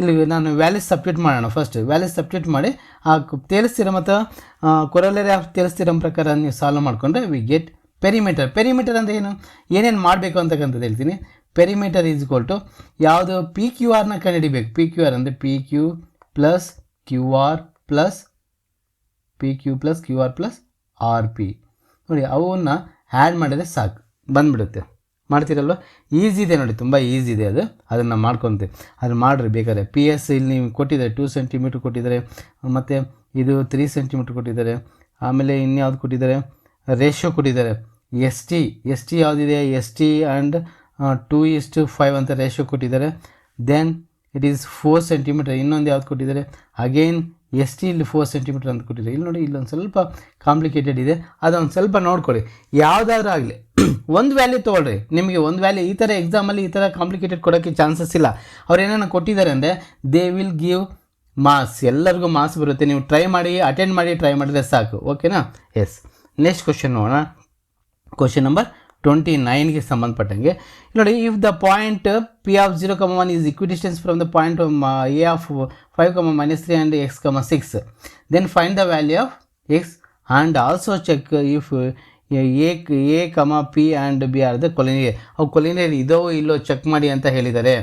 ಇಲ್ಲಿ ನಾನು ವ್ಯಾಲ್ಯೂಸ್ ಸಬ್ಸ್ಟಿಟ್ ಮಾಡೋಣ ಫಸ್ಟ್ ವ್ಯಾಲ್ಯೂಸ್ ಸಬ್ಸ್ಟಿಟ್ ಮಾಡಿ, ಆ ತೇಲ್ ಥಿರಮ್ ಅಥವಾ ಕೊರಲರಿ ಆಫ್ ತೇಲ್ ಪ್ರಕಾರ ನೀವು ಸಾಲ್ವ್ ಮಾಡಿಕೊಂಡ್ರೆ ವಿ ಗೆಟ್ ಪೆರಿಮೀಟರ್ ಪೆರಿಮೀಟರ್ ಅಂದರೆ ಏನು? ಏನೇನು ಮಾಡಬೇಕು ಅಂತಕ್ಕಂಥದ್ದು ಹೇಳ್ತೀನಿ. ಪೆರಿಮೀಟರ್ ಈಸ್ ಇಕ್ವಲ್ ಟು ಯಾವುದು ಪಿ ಕ್ಯೂ ಆರ್ನ ಕಂಡುಹಿಡಿಬೇಕು? ಪಿ ಕ್ಯೂ ಆರ್ ಅಂದರೆ P Q plus Q R plus P Q plus Q R plus R P ನೋಡಿ, ಅವನ್ನ ಆ್ಯಡ್ ಮಾಡಿದ್ರೆ ಸಾಕು. ಬಂದ್ಬಿಡುತ್ತೆ. ಮಾಡ್ತೀರಲ್ವ? ಈಸಿ ಇದೆ ನೋಡಿ, ತುಂಬ ಈಸಿ ಇದೆ ಅದು. ಅದನ್ನು ಮಾಡ್ಕೊತೀವಿ ಅದನ್ನು ಮಾಡಿರಿ, ಬೇಕಾದ್ರೆ ಪಿ ಎಸ್ ಇಲ್ಲಿ ನೀವು ಕೊಟ್ಟಿದ್ದಾರೆ ಟೂ ಸೆಂಟಿಮೀಟ್ರ್ ಕೊಟ್ಟಿದ್ದಾರೆ ಮತ್ತು ಇದು ತ್ರೀ ಸೆಂಟಿಮೀಟ್ರ್ ಕೊಟ್ಟಿದ್ದಾರೆ, ಆಮೇಲೆ ಇನ್ಯಾವುದು ಕೊಟ್ಟಿದ್ದಾರೆ? ರೇಷೋ ಕೊಟ್ಟಿದ್ದಾರೆ. ಎಸ್ ಟಿ ಎಸ್ ಟಿ ಯಾವುದಿದೆ? S T and two is to five ಅಂತ ರೇಷೋ ಕೊಟ್ಟಿದ್ದಾರೆ. Then it is four centimetre ಇನ್ನೊಂದು ಯಾವ್ದು ಕೊಟ್ಟಿದ್ದಾರೆ? ಅಗೇನ್ ಎಸ್ ಟಿ ಇಲ್ಲಿ ಫೋರ್ ಸೆಂಟಿಮೀಟರ್ ಅಂತ ಕೊಟ್ಟಿದ್ದಾರೆ ಇಲ್ಲಿ ನೋಡಿ, ಇಲ್ಲೊಂದು ಸ್ವಲ್ಪ ಕಾಂಪ್ಲಿಕೇಟೆಡ್ ಇದೆ. ಅದೊಂದು ಸ್ವಲ್ಪ ನೋಡ್ಕೊಳ್ಳಿ. ಯಾವುದಾದ್ರೂ ಆಗಲಿ, ಒಂದು ವ್ಯಾಲ್ಯೂ ತೊಗೊಳ್ರಿ. ನಿಮಗೆ ಒಂದು ವ್ಯಾಲ್ಯೂ ಈ ಥರ ಎಕ್ಸಾಮಲ್ಲಿ ಈ ಥರ ಕಾಂಪ್ಲಿಕೇಟೆಡ್ ಕೊಡೋಕ್ಕೆ ಚಾನ್ಸಸ್ ಇಲ್ಲ. ಅವ್ರು ಏನೇನೋ ಕೊಟ್ಟಿದ್ದಾರೆ ಅಂದರೆ ದೇ ವಿಲ್ ಗಿವ್ ಮಾಸ್ ಎಲ್ಲರಿಗೂ ಮಾಸ್ ಬರುತ್ತೆ. ನೀವು ಟ್ರೈ ಮಾಡಿ ಅಟೆಂಡ್ ಮಾಡಿ ಟ್ರೈ ಮಾಡಿದ್ರೆ ಸಾಕು. ಓಕೆನಾ ಎಸ್ ನೆಕ್ಸ್ಟ್ ಕ್ವಶನ್ ನೋಡೋಣ. ಕ್ವಶನ್ ನಂಬರ್ ಟ್ವೆಂಟಿ ನೈನ್ಗೆ ಸಂಬಂಧಪಟ್ಟಂಗೆ. ನೋಡಿ if the point P of zero comma one is equidistant from the point A of five comma minus three and x comma six then find the value of x and also check if A A comma P and B are the collinear ಅವು ಕೊಲಿನಿಯರ್ ಇದೋ ಇಲ್ಲೋ ಚೆಕ್ ಮಾಡಿ ಅಂತ ಹೇಳಿದ್ದಾರೆ.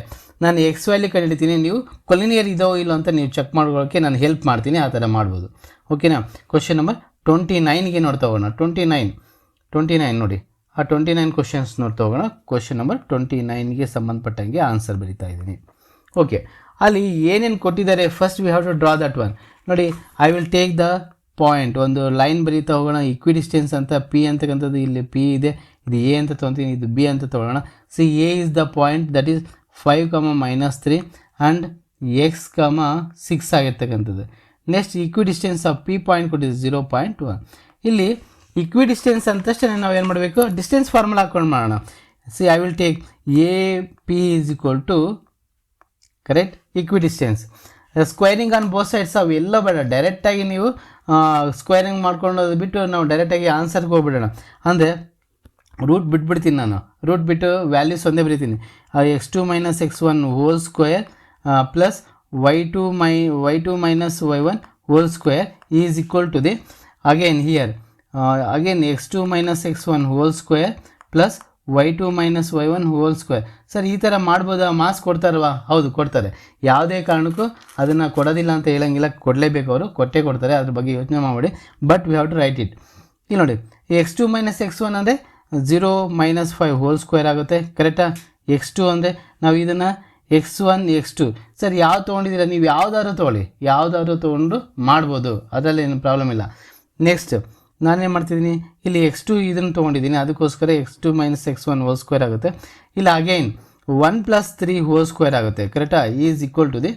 ನಾನು ಎಕ್ಸ್ ವ್ಯಾಲ್ಯೂ ಕಂಡುಹಿಡಿತೀನಿ ನೀವು ಕೊಲಿನಿಯರ್ ಇದೋ ಇಲ್ಲೋ ಅಂತ ನೀವು ಚೆಕ್ ಮಾಡ್ಕೊಳ್ಳೋಕ್ಕೆ ನಾನು ಹೆಲ್ಪ್ ಮಾಡ್ತೀನಿ, ಆ ಥರ ಮಾಡ್ಬೋದು. ಓಕೆನಾ ಕ್ವಶನ್ ನಂಬರ್ ಟ್ವೆಂಟಿ ನೈನ್ಗೆ ನೋಡ್ತಾ ಹೋಗೋಣ. ಟ್ವೆಂಟಿ ನೈನ್ ಟ್ವೆಂಟಿ ನೈನ್ ನೋಡಿ. ಆ ಟ್ವೆಂಟಿ ನೈನ್ ಕ್ವಶನ್ಸ್ ನೋಡ್ತಾ ಹೋಗೋಣ. ಕ್ವಶನ್ ನಂಬರ್ ಟ್ವೆಂಟಿ ನೈನ್ಗೆ ಸಂಬಂಧಪಟ್ಟಂಗೆ ಆನ್ಸರ್ ಬರಿತಾ ಇದ್ದೀನಿ. ಓಕೆ ಅಲ್ಲಿ ಏನೇನು ಕೊಟ್ಟಿದ್ದಾರೆ first we have to draw that one ನೋಡಿ I will take the point ಒಂದು ಲೈನ್ ಬರೀತಾ ಹೋಗೋಣ ಇಕ್ವಿಡಿಸ್ಟೆನ್ಸ್ ಅಂತ ಪಿ ಅಂತಕ್ಕಂಥದ್ದು ಇಲ್ಲಿ ಪಿ ಇದೆ, ಇದು ಎ ಅಂತ ತೊಗೊತೀನಿ, ಇದು ಬಿ ಅಂತ ತೊಗೊಳ್ಳೋಣ. See A is the point that is five comma minus three and x comma six ಆಗಿರ್ತಕ್ಕಂಥದ್ದು next equidistant of P point ಕೊಟ್ಟಿದ್ದು ಜೀರೋ ಪಾಯಿಂಟ್ ಒನ್ ಇಲ್ಲಿ ಇಕ್ವಿಡಿಸ್ಟೆನ್ಸ್ ಅಂತ ತಕ್ಷಣ ನಾವು ಏನು ಮಾಡಬೇಕು? ಡಿಸ್ಟೆನ್ಸ್ ಫಾರ್ಮುಲಾ ಹಾಕೊಂಡು ಮಾಡೋಣ. See I will take A P is equal to correct equidistant squaring on both sides ಅವು ಎಲ್ಲ ಬೇಡ ಡೈರೆಕ್ಟಾಗಿ ನೀವು ಸ್ಕ್ವೇರಿಂಗ್ ಮಾಡ್ಕೊಂಡು ಬಿಟ್ಟು ನಾವು ಡೈರೆಕ್ಟಾಗಿ ಆನ್ಸರ್ಗೆ ಹೋಗ್ಬಿಡೋಣ. ಅಂದರೆ ರೂಟ್ ಬಿಟ್ಬಿಡ್ತೀನಿ ನಾನು. ರೂಟ್ ಬಿಟ್ಟು ವ್ಯಾಲ್ಯೂಸ್ ಒಂದೇ ಬರೀತೀನಿ. X two minus X one whole square plus Y two my Y two minus Y one whole square is equal to the again here again X two minus X one whole square plus Y two minus Y one whole square sir, ಈ ಥರ ಮಾಡ್ಬೋದಾ? ಮಾಸ್ ಕೊಡ್ತಾರಲ್ವಾ? ಹೌದು, ಕೊಡ್ತಾರೆ. ಯಾವುದೇ ಕಾರಣಕ್ಕೂ ಅದನ್ನು ಕೊಡೋದಿಲ್ಲ ಅಂತ ಹೇಳೋಂಗಿಲ್ಲ, ಕೊಡಲೇಬೇಕು ಅವರು. ಕೊಟ್ಟೇ ಕೊಡ್ತಾರೆ, ಅದ್ರ ಬಗ್ಗೆ ಯೋಚನೆ ಮಾಡಿ but we have to write it ಇಲ್ಲಿ ನೋಡಿ x two minus x one ಅಂದರೆ zero minus five whole square ಆಗುತ್ತೆ ಕರೆಕ್ಟಾ ಎಕ್ಸ್ ಟು ಅಂದರೆ ನಾವು ಇದನ್ನು x one x two sir, ಯಾವ್ದು ತೊಗೊಂಡಿದ್ದೀರಾ? ನೀವು ಯಾವ್ದಾದ್ರು ತೊಗೊಳ್ಳಿ. ಯಾವ್ದಾದ್ರು ತೊಗೊಂಡು ಮಾಡ್ಬೋದು. ಅದರಲ್ಲಿ ಏನು ಪ್ರಾಬ್ಲಮ್ ಇಲ್ಲ. ನೆಕ್ಸ್ಟ್ ನಾನೇನು ಮಾಡ್ತಿದ್ದೀನಿ ಇಲ್ಲಿ ಎಕ್ಸ್ ಟು ಇದನ್ನು ತೊಗೊಂಡಿದ್ದೀನಿ ಅದಕ್ಕೋಸ್ಕರ x two minus x one whole square ಆಗುತ್ತೆ. ಇಲ್ಲಿ again one plus three whole square ಆಗುತ್ತೆ. ಕರೆಕ್ಟಾ ಈಸ್ ಈಕ್ವಲ್ ಟು ದಿ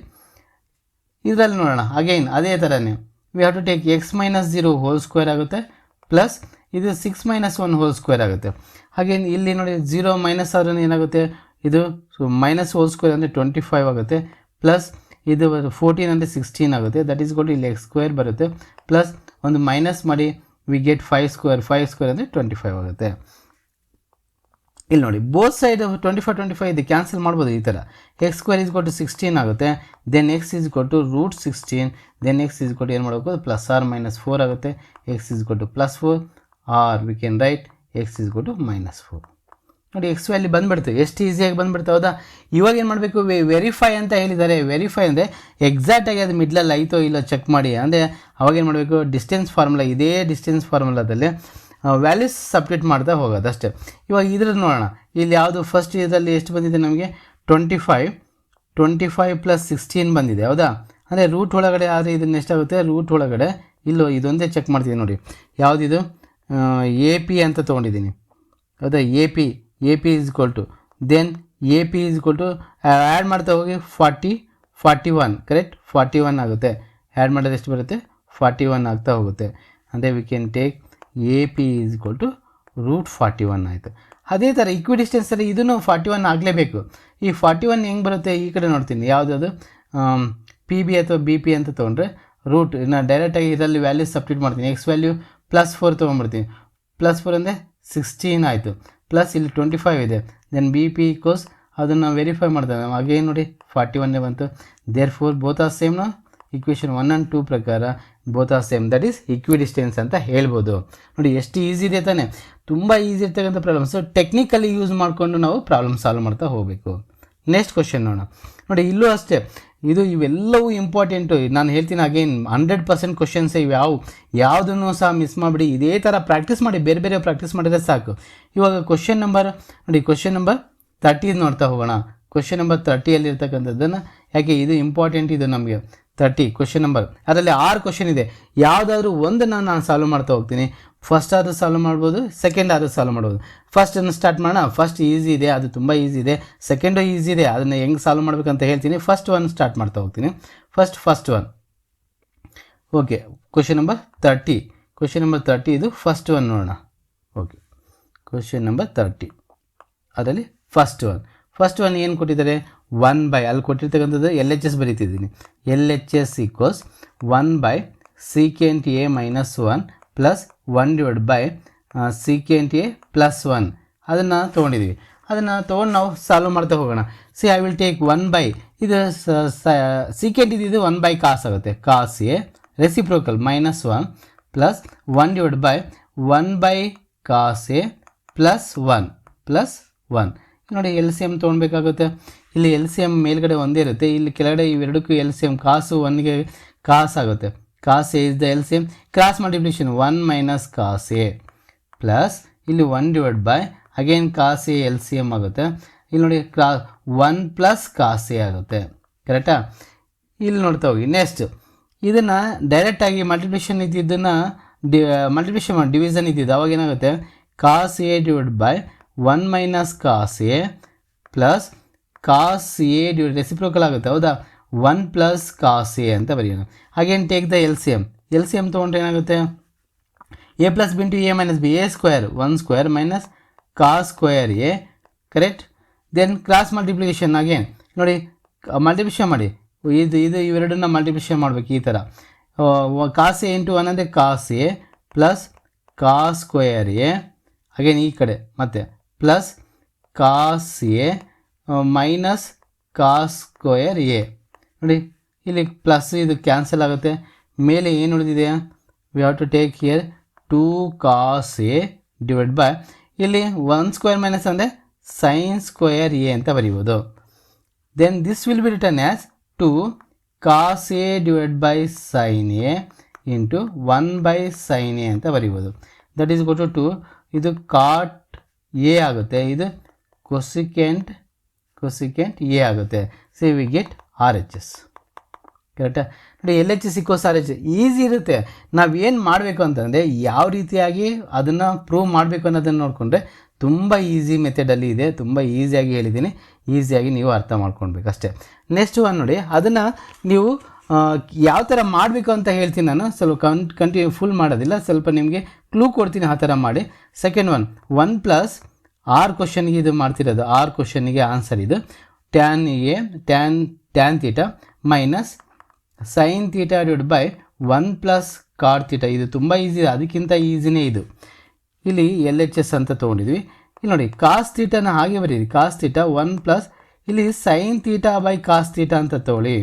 ಇದರಲ್ಲಿ ನೋಡೋಣ. ಅಗೈನ್ ಅದೇ ಥರನೇ we have to take x minus zero whole square ಆಗುತ್ತೆ ಪ್ಲಸ್ ಇದು six minus one whole square ಆಗುತ್ತೆ. ಹಾಗೇನ್ ಇಲ್ಲಿ ನೋಡಿ ಜೀರೋ ಮೈನಸ್ ಆದ್ರೆ ಏನಾಗುತ್ತೆ? ಇದು ಮೈನಸ್ ಹೋಲ್ ಸ್ಕ್ವೇರ್ ಅಂದರೆ ಟ್ವೆಂಟಿ ಫೈವ್ ಆಗುತ್ತೆ. ಪ್ಲಸ್ ಇದು ಫೋರ್ಟೀನ್ ಅಂದರೆ ಸಿಕ್ಸ್ಟೀನ್ ಆಗುತ್ತೆ. ದಟ್ ಈಸ್ ಗೋಲ್ಡ್ ಇಲ್ಲಿ ಎಕ್ಸ್ ಸ್ಕ್ವೇರ್ ಬರುತ್ತೆ. ಪ್ಲಸ್ ಒಂದು ಮೈನಸ್ ಮಾಡಿ we get five square five square ಅಂದರೆ ಟ್ವೆಂಟಿ ಫೈವ್ ಆಗುತ್ತೆ. ಇಲ್ಲಿ ನೋಡಿ both side twenty five twenty five ಇದು ಕ್ಯಾನ್ಸಲ್ ಮಾಡ್ಬೋದು ಈ ಥರ ಎಕ್ಸ್ ಸ್ಕ್ವೇರ್ ಇಸ್ ಕೊಟ್ಟು ಸಿಕ್ಸ್ಟೀನ್ ಆಗುತ್ತೆ. ದೆನ್ ಎಕ್ಸ್ ಇಸ್ ಕೊಟ್ಟು root sixteen then x is ಕೊಟ್ಟು ಏನು ಮಾಡಬೇಕು? ಪ್ಲಸ್ ಆರ್ ಮೈನಸ್ ಫೋರ್ ಆಗುತ್ತೆ. ಎಕ್ಸ್ ಇಸ್ ಕೊಟ್ಟು plus four or we can write x is ಕೊಟ್ಟು ಮೈನಸ್ ಫೋರ್ ನೋಡಿ ಎಕ್ಸ್ ವ್ಯಾಲ್ಯೂ ಬಂದುಬಿಡ್ತು. ಎಷ್ಟು ಈಸಿಯಾಗಿ ಬಂದುಬಿಡ್ತು, ಹೌದಾ? ಇವಾಗ ಏನು ಮಾಡಬೇಕು? ವೆರಿಫೈ ಅಂತ ಹೇಳಿದ್ದಾರೆ. ವೆರಿಫೈ ಅಂದರೆ ಎಕ್ಸಾಕ್ಟಾಗಿ ಅದು ಮಿಡ್ಲಲ್ಲಿ ಆಯಿತೋ ಇಲ್ಲೋ ಚೆಕ್ ಮಾಡಿ. ಅಂದರೆ ಅವಾಗ ಏನು ಮಾಡಬೇಕು? ಡಿಸ್ಟೆನ್ಸ್ ಫಾರ್ಮುಲಾ ಇದೇ ಡಿಸ್ಟೆನ್ಸ್ ಫಾರ್ಮುಲಾದಲ್ಲಿ ವ್ಯಾಲ್ಯೂಸ್ ಸಪ್ರೇಟ್ ಮಾಡ್ತಾ ಹೋಗೋದು ಅಷ್ಟೇ. ಇವಾಗ ಇದ್ರದ್ದು ನೋಡೋಣ. ಇಲ್ಲಿ ಯಾವುದು ಫಸ್ಟ್ ಇದರಲ್ಲಿ ಎಷ್ಟು ಬಂದಿದೆ ನಮಗೆ? Twenty five twenty five plus sixteen ಬಂದಿದೆ, ಹೌದಾ? ಅಂದರೆ ರೂಟ್ ಒಳಗಡೆ ಆದರೆ ಇದನ್ನ ಎಷ್ಟಾಗುತ್ತೆ ರೂಟ್ ಒಳಗಡೆ. ಇಲ್ಲೋ, ಇದೊಂದೇ ಚೆಕ್ ಮಾಡ್ತೀನಿ ನೋಡಿ. ಯಾವುದಿದು? ಎ ಪಿ ಅಂತ ತೊಗೊಂಡಿದ್ದೀನಿ. ಹೌದಾ? A P A P is equal to then A P is equal to add ಮಾಡ್ತಾ ಹೋಗಿ forty forty one correct forty one ಆಗುತ್ತೆ. ಆ್ಯಡ್ ಮಾಡೋದು ಎಷ್ಟು ಬರುತ್ತೆ? ಫಾರ್ಟಿ ಒನ್ ಆಗ್ತಾ ಹೋಗುತ್ತೆ. ಅಂದರೆ we can take A P is equal to root forty one ಆಯಿತು. ಅದೇ ಥರ ಈಕ್ವಿ ಡಿಸ್ಟೆನ್ಸಲ್ಲಿ ಇದನ್ನು ಫಾರ್ಟಿ ಒನ್ ಆಗಲೇಬೇಕು. ಈ ಫಾರ್ಟಿ ಒನ್ ಹೆಂಗೆ ಬರುತ್ತೆ? ಈ ಕಡೆ ನೋಡ್ತೀನಿ. ಯಾವುದಾದ್ರು ಪಿ ಬಿ ಅಥವಾ ಬಿ ಪಿ ಅಂತ ತೊಗೊಂಡ್ರೆ ರೂಟ್ ನಾನು ಡೈರೆಕ್ಟಾಗಿ ಇದರಲ್ಲಿ ವ್ಯಾಲ್ಯೂ ಸಬ್ಸ್ಟಿಟ್ ಮಾಡ್ತೀನಿ. ಎಕ್ಸ್ ವ್ಯಾಲ್ಯೂ ಪ್ಲಸ್ ಫೋರ್ ತೊಗೊಂಡ್ಬಿಡ್ತೀನಿ ಪ್ಲಸ್ ಫೋರ್ ಅಂದರೆ ಸಿಕ್ಸ್ಟೀನ್ ಆಯಿತು. ಪ್ಲಸ್ ಇಲ್ಲಿ ಟ್ವೆಂಟಿ ಫೈವ್ ಇದೆ. ದೆನ್ ಬಿ ಪಿ ಈಕ್ವಲ್ಸ್ ಅದನ್ನು ವೆರಿಫೈ ಮಾಡ್ತೇವೆ ಅಗೇನ್ ನೋಡಿ ಫಾರ್ಟಿ ಒನ್ನೇ ಬಂತು. ದೇರ್ ಫೋರ್ ಬೋತ್ ಆರ್ ಸೇಮ್ನ ಇಕ್ವೇಷನ್ ಒನ್ ಆ್ಯಂಡ್ ಟೂ ಪ್ರಕಾರ both are same that is equidistance ಅಂತ ಹೇಳ್ಬೋದು. ನೋಡಿ, ಎಷ್ಟು ಈಸಿ ಇದೆ ತಾನೆ. ತುಂಬ ಈಸಿ ಇರ್ತಕ್ಕಂಥ ಪ್ರಾಬ್ಲಮ್ ಸೊ ಟೆಕ್ನಿಕಲಿ ಯೂಸ್ ಮಾಡಿಕೊಂಡು ನಾವು ಪ್ರಾಬ್ಲಮ್ ಸಾಲ್ವ್ ಮಾಡ್ತಾ ಹೋಗಬೇಕು. ನೆಕ್ಸ್ಟ್ ಕ್ವಶನ್ ನೋಡೋಣ. ನೋಡಿ, ಇಲ್ಲೂ ಅಷ್ಟೇ. ಇದು ಇವೆಲ್ಲವೂ ಇಂಪಾರ್ಟೆಂಟು ನಾನು ಹೇಳ್ತೀನಿ ಅಗೇನ್ ಹಂಡ್ರೆಡ್ ಪರ್ಸೆಂಟ್ ಕ್ವಶನ್ಸ್ ಇವು ಯಾವ ಯಾವುದನ್ನು ಸಹ ಮಿಸ್ ಮಾಡಿಬಿಡಿ. ಇದೇ ಥರ ಪ್ರಾಕ್ಟೀಸ್ ಮಾಡಿ, ಬೇರೆ ಬೇರೆ ಪ್ರಾಕ್ಟೀಸ್ ಮಾಡಿದ್ರೆ ಸಾಕು. ಇವಾಗ ಕ್ವಶನ್ ನಂಬರ್ ನೋಡಿ ಕ್ವಶನ್ ನಂಬರ್ ತರ್ಟಿ ನೋಡ್ತಾ ಹೋಗೋಣ. ಕ್ವಶನ್ ನಂಬರ್ ತರ್ಟಿಯಲ್ಲಿರ್ತಕ್ಕಂಥದ್ದನ್ನು ಯಾಕೆ, ಇದು ಇಂಪಾರ್ಟೆಂಟ್ ಇದು ನಮಗೆ. ತರ್ಟಿ ಕ್ವಶನ್ ನಂಬರ್ ಅದರಲ್ಲಿ ಆರು ಕ್ವಶನ್ ಇದೆ. ಯಾವುದಾದ್ರೂ ಒಂದನ್ನು ನಾನು ಸಾಲ್ವ್ ಮಾಡ್ತಾ ಹೋಗ್ತೀನಿ. ಫಸ್ಟ್ ಆದರೂ ಸಾಲ್ವ್ ಮಾಡ್ಬೋದು ಸೆಕೆಂಡ್ ಆದರೂ ಸಾಲ್ವ್ ಮಾಡ್ಬೋದು. ಫಸ್ಟನ್ನು ಸ್ಟಾರ್ಟ್ ಮಾಡೋಣ. ಫಸ್ಟ್ ಈಸಿ ಇದೆ, ಅದು ತುಂಬ ಈಸಿ ಇದೆ. ಸೆಕೆಂಡು ಈಸಿ ಇದೆ, ಅದನ್ನು ಹೆಂಗೆ ಸಾಲ್ವ್ ಮಾಡಬೇಕಂತ ಹೇಳ್ತೀನಿ. ಫಸ್ಟ್ ಒನ್ ಸ್ಟಾರ್ಟ್ ಮಾಡ್ತಾ ಹೋಗ್ತೀನಿ. First first one okay question number thirty question number thirty ಇದು ಫಸ್ಟ್ ಒನ್ ನೋಡೋಣ. ಓಕೆ ಕ್ವಶನ್ ನಂಬರ್ ತರ್ಟಿ ಅದರಲ್ಲಿ ಫಸ್ಟ್ ಒನ್ ಫಸ್ಟ್ ಒನ್ ಏನು ಕೊಟ್ಟಿದ್ದಾರೆ? ಒನ್ ಬೈ, ಅಲ್ಲಿ ಕೊಟ್ಟಿರ್ತಕ್ಕಂಥದ್ದು L H S ಬರೀತಿದ್ದೀನಿ. L H S equals one by secant A minus one plus one divide by secant A plus one ಅದನ್ನು ತೊಗೊಂಡಿದ್ದೀವಿ ಅದನ್ನು ತೊಗೊಂಡು ನಾವು ಸಾಲ್ವ್ ಮಾಡ್ತಾ ಹೋಗೋಣ. See I will take one by ಇದು ಸಿ ಕೆ ಎಂಟ್ ಇದು ಒನ್ ಬೈ ಕಾಸ್ ಆಗುತ್ತೆ. Cos A reciprocal minus one plus one divide by one by cos A plus one plus one ನೋಡಿ ಎಲ್ ಸಿ ಎಂ ತೊಗೊಳ್ಬೇಕಾಗುತ್ತೆ ಇಲ್ಲಿ ಎಲ್ ಸಿ ಎಂ ಮೇಲ್ಗಡೆ ಒಂದೇ ಇರುತ್ತೆ. ಇಲ್ಲಿ ಕೆಳಗಡೆ ಇವೆರಡಕ್ಕೂ ಎಲ್ ಸಿ ಎಂ ಕಾಸು ಒನ್ಗೆ ಕಾಸ್ ಆಗುತ್ತೆ. Cos A is the L C M cross multiplication one minus cos A plus ಇಲ್ಲಿ one divide by again cos A L C M ಆಗುತ್ತೆ. ಇಲ್ಲಿ ನೋಡಿ ಕ್ರಾ ಒನ್ ಪ್ಲಸ್ ಕಾಸ್ ಎ ಆಗುತ್ತೆ. ಕರೆಕ್ಟಾ? ಇಲ್ಲಿ ನೋಡ್ತಾ ಹೋಗಿ. ನೆಕ್ಸ್ಟ್ ಇದನ್ನು ಡೈರೆಕ್ಟಾಗಿ ಮಲ್ಟಿಪ್ಲಿಕೇಶನ್ ಇದ್ದಿದ್ದನ್ನು ಡಿ ಮಲ್ಟಿಪ್ಲಿಕೇಶನ್ ಮಾಡಿ ಡಿವಿಷನ್ ಇದ್ದಿದ್ದು ಅವಾಗ ಏನಾಗುತ್ತೆ? Cos A divide by one minus cos A plus cos A due reciprocal ಆಗುತ್ತೆ. ಹೌದಾ? ಒನ್ ಪ್ಲಸ್ ಕಾಸ್ ಎ ಅಂತ ಬರೆಯೋಣ. Again take the L C M L C M ತೊಗೊಂಡ್ರೆ ಏನಾಗುತ್ತೆ? A plus B two A minus B A square one square minus cos square A correct then cross multiplication again ನೋಡಿ ಮಲ್ಟಿಪ್ಲಿಕೇಶನ್ ಮಾಡಿ. ಇದು ಇದು ಇವೆರಡನ್ನ ಮಲ್ಟಿಪ್ಲಿಕೇಶನ್ ಮಾಡಬೇಕು ಈ ಥರ ಕಾಸ್ ಎ ಇಂಟು ಒನ್ ಅಂದರೆ cos A plus cos square A again ಈ ಕಡೆ ಮತ್ತೆ plus cos A minus cos square A ನೋಡಿ, ಇಲ್ಲಿ ಪ್ಲಸ್ ಇದು ಕ್ಯಾನ್ಸಲ್ ಆಗುತ್ತೆ. ಮೇಲೆ ಏನು ಉಳಿದಿದೆ? We have to take here two cos A divide by ಇಲ್ಲಿ ಒನ್ ಸ್ಕ್ವೇರ್ ಮೈನಸ್ ಅಂದರೆ ಸೈನ್ ಸ್ಕ್ವೇರ್ ಎ ಅಂತ ಬರೀಬೋದು. Then this will be written as two cos A divide by sine A into one by sine A ಅಂತ ಬರೀಬೋದು. ದಟ್ ಈಸ್ ಗೊಟ್ಟು ಟು ಇದು ಕಾಟ್ ಎ ಆಗುತ್ತೆ. ಇದು ಕೊಸಿಕೆಂಟ್ ಕೊಸಿಕೆಂಟ್ ಎ ಆಗುತ್ತೆ. See we get R H S ಕರೆಕ್ಟಾ ನೋಡಿ L H S equals R H easy ಇರುತ್ತೆ. ನಾವು ಏನು ಮಾಡಬೇಕು ಅಂತಂದರೆ, ಯಾವ ರೀತಿಯಾಗಿ ಅದನ್ನು ಪ್ರೂವ್ ಮಾಡಬೇಕು ಅನ್ನೋದನ್ನು ನೋಡಿಕೊಂಡ್ರೆ, ತುಂಬ ಈಸಿ ಮೆಥಡಲ್ಲಿ ಇದೆ. ತುಂಬ ಈಸಿಯಾಗಿ ಹೇಳಿದ್ದೀನಿ. ಈಸಿಯಾಗಿ ನೀವು ಅರ್ಥ ಮಾಡ್ಕೊಳ್ಬೇಕು ಅಷ್ಟೇ. ನೆಕ್ಸ್ಟ್ ಒನ್ ನೋಡಿ, ಅದನ್ನು ನೀವು ಯಾವ ಥರ ಮಾಡಬೇಕು ಅಂತ ಹೇಳ್ತೀನಿ ನಾನು. ಸ್ವಲ್ಪ ಕನ್ ಕಂಟಿನ್ಯೂ ಫುಲ್ ಮಾಡೋದಿಲ್ಲ. ಸ್ವಲ್ಪ ನಿಮಗೆ ಕ್ಲೂ ಕೊಡ್ತೀನಿ ಆ ಥರ ಮಾಡಿ. ಸೆಕೆಂಡ್ ಒನ್ ಒನ್ ಪ್ಲಸ್ ಆರು ಕ್ವಶನ್ಗೆ ಇದು ಮಾಡ್ತಿರೋದು, ಆರು ಕ್ವಶನ್ಗೆ ಆನ್ಸರ್ ಇದು. Tan A tan tan theta minus sine theta divide by one plus cot theta ಇದು ತುಂಬ ಈಸಿ ಅದಕ್ಕಿಂತ ಈಸಿನೇ ಇದು. ಇಲ್ಲಿ ಎಲ್ ಎಚ್ ಎಸ್ ಅಂತ ತೊಗೊಂಡಿದ್ವಿ. ಇಲ್ಲಿ ನೋಡಿ ಕಾಸ್ ತೀಟನ ಹಾಗೆ ಬರೀರಿ. ಕಾಸ್ ತೀಟ ಒನ್ ಪ್ಲಸ್ ಇಲ್ಲಿ sine theta by cos theta ಅಂತ ತೊಗೊಳ್ಳಿ.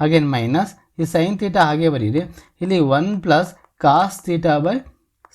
ಹಾಗೇನು ಮೈನಸ್ ಈ ಸೈನ್ ತೀಟ ಹಾಗೆ ಬರೀರಿ. ಇಲ್ಲಿ one plus cos theta by